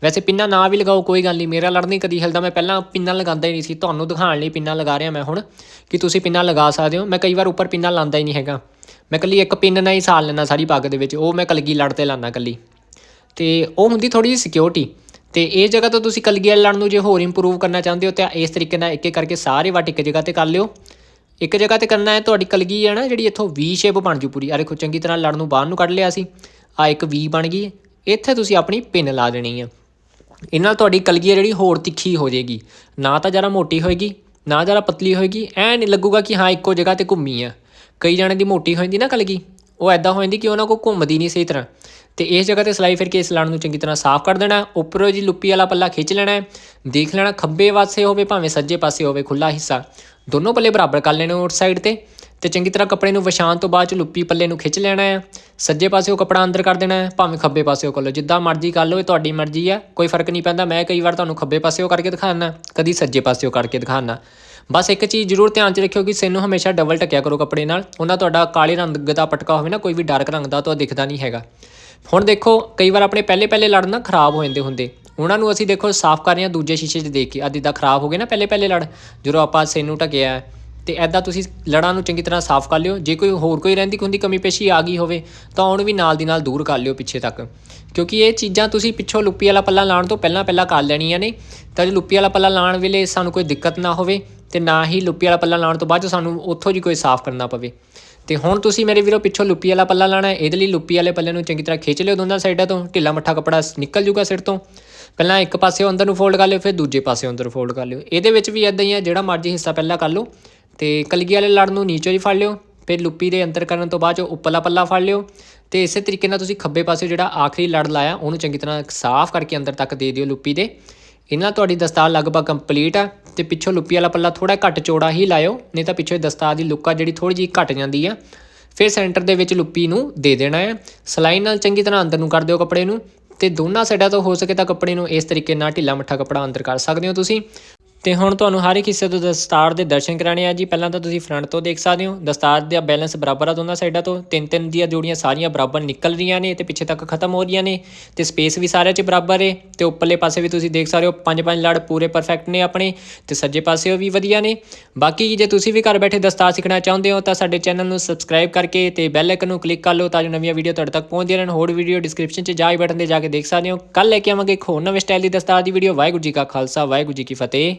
ਵੈਸੇ ਪਿੰਨਾ ਨਾ ਵੀ ਲਗਾਓ, ਕੋਈ ਗੱਲ ਨਹੀਂ, ਮੇਰਾ ਲੜ ਨਹੀਂ ਕਦੀ ਹਿਲਦਾ, ਮੈਂ ਪਹਿਲਾਂ ਪਿੰਨਾ ਲਗਾਉਂਦਾ ਹੀ ਨਹੀਂ ਸੀ। ਤੁਹਾਨੂੰ ਦਿਖਾਉਣ ਲਈ ਪਿੰਨਾ ਲਗਾ ਰਿਹਾ ਮੈਂ ਹੁਣ, ਕਿ ਤੁਸੀਂ ਪਿੰਨਾ ਲਗਾ ਸਕਦੇ ਹੋ। ਮੈਂ ਕਈ ਵਾਰ ਉੱਪਰ ਪਿੰਨਾ ਲਾਉਂਦਾ ਹੀ ਨਹੀਂ ਹੈਗਾ। ਮੈਂ ਕੱਲੀ ਇੱਕ ਪਿੰਨ ਨਾਲ ਹੀ ਸਾਲ ਲੈਣਾ ਸਾਰੀ ਪੱਗ ਦੇ ਵਿੱਚ, ਉਹ ਮੈਂ ਕਲਗੀ ਲੜ ਤੇ ਲਾਣਾ ਕੱਲੀ ਤੇ ਉਹ ਹੁੰਦੀ ਥੋੜੀ ਜਿਹੀ ਸਿਕਿਉਰਿਟੀ ਤੇ ਇਹ ਜਗ੍ਹਾ ਤੋਂ ਤੁਸੀਂ ਕਲਗੀ ਲੜਨ ਨੂੰ ਜੇ ਹੋਰ ਇੰਪਰੂਵ ਕਰਨਾ ਚਾਹੁੰਦੇ ਹੋ ਤਾਂ ਇਸ ਤਰੀਕੇ ਨਾਲ ਇੱਕ ਇੱਕ ਕਰਕੇ ਸਾਰੇ ਵੱਟ ਇੱਕ ਜਗ੍ਹਾ ਤੇ ਕਰ ਲਿਓ। ਇੱਕ ਜਗ੍ਹਾ ਤੇ ਕਰਨਾ ਹੈ ਤੁਹਾਡੀ ਕਲਗੀ ਹੈ ਨਾ ਜਿਹੜੀ ਇੱਥੋਂ ਵੀ ਸ਼ੇਪ ਬਣ ਜੂ ਪੂਰੀ। ਆ ਦੇਖੋ, ਚੰਗੀ ਤਰ੍ਹਾਂ ਲੜ ਨੂੰ ਬਾਹਰ ਨੂੰ ਕੱਢ ਲਿਆ ਸੀ। ਆ ਇੱਕ ਵੀ ਬਣ ਗਈ। ਇੱਥੇ ਤੁਸੀਂ ਆਪਣੀ ਪਿੰਨ ਲਾ ਦੇਣੀ ਹੈ। ਇਹਨਾਂ ਨਾਲ ਤੁਹਾਡੀ ਕਲਗੀ ਹੈ ਜਿਹੜੀ ਹੋਰ ਤਿੱਖੀ ਹੋ ਜਾਏਗੀ। ਨਾ ਤਾਂ ਜਰਾ ਮੋਟੀ ਹੋਏਗੀ, ਨਾ ਜਰਾ ਪਤਲੀ ਹੋਏਗੀ। ਐ ਨਹੀਂ ਲੱਗੂਗਾ ਕਿ ਹਾਂ, ਇੱਕੋ ਜਗ੍ਹਾ ਤੇ ਘੁੰਮੀ ਆ ਕਈ ਜਣੇ ਦੀ ਮੋਟੀ ਹੋ ਜਾਂਦੀ ਨਾ ਕਲਗੀ। ਉਹ ਐਦਾਂ ਹੋ ਜਾਂਦੀ ਕਿ ਉਹਨਾਂ ਕੋ ਘੁੰਮਦੀ ਨਹੀਂ ਸਹੀ ਤਰ੍ਹਾਂ। ਤੇ ਇਸ ਜਗ੍ਹਾ ਤੇ ਸਲਾਈ ਫਿਰ ਕੇ ਇਸ ਲੜ ਨੂੰ ਚੰਗੀ ਤਰ੍ਹਾਂ ਸਾਫ਼ ਕਰ ਦੇਣਾ, ਉੱਪਰੋਂ ਜੀ ਲੁੱਪੀ ਵਾਲਾ ਪੱਲਾ ਖਿੱਚ ਲੈਣਾ ਹੈ, ਦੇਖ ਲੈਣਾ ਖੱਬੇ ਪਾਸੇ ਹੋਵੇ ਭਾਵੇਂ ਸੱਜੇ ਪਾਸੇ ਹੋਵੇ ਖੁੱਲਾ ਹਿੱਸਾ, ਦੋਨੋਂ ਪੱਲੇ ਬਰਾਬਰ ਕਰ ਲੈਣੇ ਉਸ ਸਾਈਡ ਤੇ ਤੇ ਚੰਗੀ ਤਰ੍ਹਾਂ ਕੱਪੜੇ ਨੂੰ ਵਿਛਾਉਣ ਤੋਂ ਬਾਅਦ ਚ ਲੁੱਪੀ ਪੱਲੇ ਨੂੰ ਖਿੱਚ ਲੈਣਾ ਹੈ, ਸੱਜੇ ਪਾਸੇ ਉਹ ਕੱਪੜਾ ਅੰਦਰ ਕਰ ਦੇਣਾ ਹੈ, ਭਾਵੇਂ ਖੱਬੇ ਪਾਸੇ ਉਹ ਕਰ ਲਓ, ਜਿੱਦਾਂ ਮਰਜ਼ੀ ਕਰ ਲਓ, ਇਹ ਤੁਹਾਡੀ ਮਰਜ਼ੀ ਹੈ, ਕੋਈ ਫ਼ਰਕ ਨਹੀਂ ਪੈਂਦਾ, ਮੈਂ ਕਈ ਵਾਰ ਤੁਹਾਨੂੰ ਖੱਬੇ ਪਾਸੇ ਉਹ ਕਰਕੇ ਦਿਖਾਉਣਾ ਕਦੀ ਸੱਜੇ ਪਾਸੇ ਉਹ ਕਰਕੇ ਦਿਖਾਉਣਾ ਬਸ ਇੱਕ ਚੀਜ਼ ਜ਼ਰੂਰ ਧਿਆਨ 'ਚ ਰੱਖਿਓ ਕਿ ਸਿਰ ਨੂੰ ਹਮੇਸ਼ਾ ਡਬਲ ਟੱਕਿਆ ਕਰੋ ਕੱਪੜੇ ਨਾਲ, ਉਹਨਾਂ ਤੁਹਾਡਾ ਕਾਲੇ ਰੰਗ ਦਾ ਪਟਕਾ ਹੋਵੇ ਨਾ, ਕੋਈ ਵੀ ਡਾਰਕ ਰੰਗ ਦਾ ਤਾਂ ਦਿਖਦਾ ਨਹੀਂ ਹੈਗਾ। ਹੁਣ ਦੇਖੋ, ਕਈ ਵਾਰ ਆਪਣੇ ਪਹਿਲੇ ਪਹਿਲੇ ਲੜ ਨਾ ਖਰਾਬ ਹੋ ਜਾਂਦੇ ਹੁੰਦੇ। ਉਹਨਾਂ ਨੂੰ ਅਸੀਂ ਦੇਖੋ, ਸਾਫ਼ ਕਰ ਰਹੇ ਹਾਂ, ਦੂਜੇ ਸ਼ੀਸ਼ੇ 'ਚ ਦੇਖ ਕੇ। ਅੱਜ ਦਾ ਖਰਾਬ ਹੋ ਗਏ ਨਾ ਪਹਿਲੇ ਪਹਿਲੇ ਲੜ, ਜਦੋਂ ਆਪਾਂ ਸਿਰ ਨੂੰ ਢੱਕਿਆ ਹੈ। ਤੇ ਐਦਾਂ ਤੁਸੀਂ ਲੜਾਂ ਨੂੰ ਚੰਗੀ ਤਰ੍ਹਾਂ ਸਾਫ਼ ਕਰ ਲਿਓ। ਜੇ ਕੋਈ ਹੋਰ ਕੋਈ ਰਹਿੰਦੀ ਹੁੰਦੀ ਕਮੀ ਪੇਸ਼ੀ ਆ ਗਈ ਹੋਵੇ, ਤਾਂ ਉਹਨੂੰ ਵੀ ਨਾਲ ਦੀ ਨਾਲ ਦੂਰ ਕਰ ਲਿਓ ਪਿੱਛੇ ਤੱਕ। ਕਿਉਂਕਿ ਇਹ ਚੀਜ਼ਾਂ ਤੁਸੀਂ ਪਿੱਛੋਂ ਲੁੱਪੀ ਵਾਲਾ ਪੱਲਾ ਲਾਉਣ ਤੋਂ ਪਹਿਲਾਂ ਪਹਿਲਾਂ ਕਰ ਲੈਣੀਆਂ ਨੇ। ਤਾਂ ਜੇ ਲੁੱਪੀ ਵਾਲਾ ਪੱਲਾ ਲਾਉਣ ਵੇਲੇ ਸਾਨੂੰ ਕੋਈ ਦਿੱਕਤ ਨਾ ਹੋਵੇ, ਤੇ ਨਾ ਹੀ ਲੁੱਪੀ ਵਾਲਾ ਪੱਲਾ ਲਾਉਣ ਤੋਂ ਬਾਅਦ 'ਚ ਸਾਨੂੰ ਉੱਥੋਂ ਜੀ ਕੋਈ ਸਾਫ਼ ਕਰਨਾ ਪਵੇ। ਤੇ ਹੁਣ ਤੁਸੀਂ ਮੇਰੇ ਵੀਰੋ ਪਿੱਛੋਂ ਲੁੱਪੀ ਵਾਲਾ ਪੱਲਾ ਲਾਣਾ ਹੈ। ਇਹਦੇ ਲਈ ਲੁੱਪੀ ਵਾਲੇ ਪੱਲੇ ਨੂੰ ਚੰਗੀ ਤਰ੍ਹਾਂ ਖਿੱਚ ਲਿਓ ਦੋਨਾਂ ਸਾਈਡਾਂ ਤੋਂ। ਢਿੱਲਾ ਮੱਠਾ ਕੱਪੜਾ ਨਿਕਲ ਜੂਗਾ ਸਿਰ ਤੋਂ। ਪਹਿਲਾਂ ਇੱਕ ਪਾਸੇ ਅੰਦਰ ਨੂੰ ਫੋਲਡ ਕਰ ਲਿਓ, ਫਿਰ ਦੂਜੇ ਪਾਸੇ ਅੰਦਰ ਫੋਲਡ ਕਰ ਲਿਓ। ਇਹਦੇ ਵਿੱਚ ਵੀ ਇਦਾਂ ਹੀ ਹੈ ਜਿਹੜਾ ਮਰਜ਼ੀ ਹਿੱਸਾ ਪਹਿਲਾਂ ਕਰ ਲਓ। ਤੇ ਕਲਗੀ ਵਾਲੇ ਲੜ ਨੂੰ ਨੀਚੋਂ ਹੀ ਫੜ ਲਿਓ। ਫਿਰ ਲੁੱਪੀ ਦੇ ਅੰਦਰ ਕਰਨ ਤੋਂ ਬਾਅਦ 'ਚ ਉੱਪਰਲਾ ਪੱਲਾ ਫੜ ਲਿਓ। ਤੇ ਇਸੇ ਤਰੀਕੇ ਨਾਲ ਤੁਸੀਂ ਖੱਬੇ ਪਾਸੇ ਜਿਹੜਾ ਆਖਰੀ ਲੜ ਲਾਇਆ, ਉਹਨੂੰ ਚੰਗੀ ਤਰ੍ਹਾਂ ਸਾਫ਼ ਕਰਕੇ ਅੰਦਰ ਤੱਕ ਦੇ ਦਿਓ ਲੁੱਪੀ ਦੇ। ਇਹਨਾਂ ਨਾਲ ਤੁਹਾਡੀ ਦਸਤਾਰ ਲਗਭਗ ਕੰਪਲੀਟ ਆ ਤੇ ਪਿੱਛੋਂ ਲੁੱਪੀ ਵਾਲਾ ਪੱਲਾ ਥੋੜਾ ਘੱਟ ਚੌੜਾ ਹੀ ਲਾਇਓ, ਨਹੀਂ ਤਾਂ ਪਿੱਛੋਂ ਦਸਤਾਰ ਦੀ ਲੁੱਕ ਆ ਜਿਹੜੀ ਥੋੜੀ ਜਿਹੀ ਘਟ ਜਾਂਦੀ ਆ। ਫਿਰ ਸੈਂਟਰ ਦੇ ਵਿੱਚ ਲੁੱਪੀ ਨੂੰ ਦੇ ਦੇਣਾ ਹੈ ਸਲਾਈ ਨਾਲ ਚੰਗੀ ਤਰ੍ਹਾਂ ਅੰਦਰ ਨੂੰ ਕਰ ਦਿਓ ਕੱਪੜੇ ਨੂੰ ਤੇ ਦੋਨਾਂ ਸਾਈਡਾਂ ਤੋਂ ਹੋ ਸਕੇ ਤਾਂ ਕੱਪੜੇ ਨੂੰ ਇਸ ਤਰੀਕੇ ਨਾਲ ਢਿੱਲਾ ਮੱਠਾ ਕੱਪੜਾ ਅੰਦਰ ਕਰ ਸਕਦੇ ਹੋ ਤੁਸੀਂ। ਤੇ ਹੁਣ ਤੁਹਾਨੂੰ ਹਰ ਇੱਕ ਹਿੱਸੇ ਤੋਂ ਦਸਤਾਰ ਦੇ ਦਰਸ਼ਨ ਕਰਾਣੇ ਆ ਜੀ। ਪਹਿਲਾਂ ਤਾਂ ਤੁਸੀਂ ਫਰੰਟ ਤੋਂ ਦੇਖ ਸਕਦੇ ਹੋ। ਦਸਤਾਰ ਦਾ ਬੈਲੈਂਸ ਬਰਾਬਰ ਆ ਦੋਨਾਂ ਸਾਈਡਾਂ ਤੋਂ। ਤਿੰਨ ਤਿੰਨ ਦੀਆਂ ਜੋੜੀਆਂ ਸਾਰੀਆਂ ਬਰਾਬਰ ਨਿਕਲ ਰਹੀਆਂ ਨੇ ਤੇ ਪਿੱਛੇ ਤੱਕ ਖਤਮ ਹੋ ਰਹੀਆਂ ਨੇ ਤੇ ਸਪੇਸ ਵੀ ਸਾਰਿਆਂ 'ਚ ਬਰਾਬਰ ਹੈ ਤੇ ਉੱਪਰਲੇ ਪਾਸੇ ਵੀ ਤੁਸੀਂ ਦੇਖ ਸਕਦੇ ਹੋ, ਪੰਜ ਪੰਜ ਲੜ ਪੂਰੇ ਪਰਫੈਕਟ ਨੇ ਆਪਣੇ ਤੇ ਸੱਜੇ ਪਾਸੇ ਵੀ ਵਧੀਆ ਨੇ। ਬਾਕੀ ਜੇ ਤੁਸੀਂ ਵੀ ਘਰ ਬੈਠੇ ਦਸਤਾਰ ਸਿੱਖਣਾ ਚਾਹੁੰਦੇ ਹੋ ਤਾਂ ਸਾਡੇ ਚੈਨਲ ਨੂੰ ਸਬਸਕ੍ਰਾਈਬ ਕਰਕੇ ਤੇ ਬੈਲ ਆਈਕਨ ਨੂੰ ਕਲਿੱਕ ਕਰ ਲਓ ਤਾਂ ਜੋ ਨਵੀਆਂ ਵੀਡੀਓ ਤੁਹਾਡੇ ਤੱਕ ਪਹੁੰਚਦੀਆਂ ਰਹਿਣ। ਹੋਰ ਵੀਡੀਓ ਡਿਸਕ੍ਰਿਪਸ਼ਨ 'ਚ ਜਾਈ ਬਟਨ ਤੇ ਜਾ ਕੇ ਦੇਖ ਸਕਦੇ ਹੋ। ਕੱਲ ਲੈ ਕੇ ਆਵਾਂਗੇ ਇੱਕ ਹੋਰ ਨਵੇਂ ਸਟਾਈਲ ਦੀ ਦਸਤਾਰ ਦੀ ਵੀਡੀਓ ਵਾਹਿਗੁਰੂ ਜੀ ਕਾ ਖਾਲਸਾ, ਵਾਹਿਗੁਰੂ ਜੀ ਕੀ ਫਤਿਹ।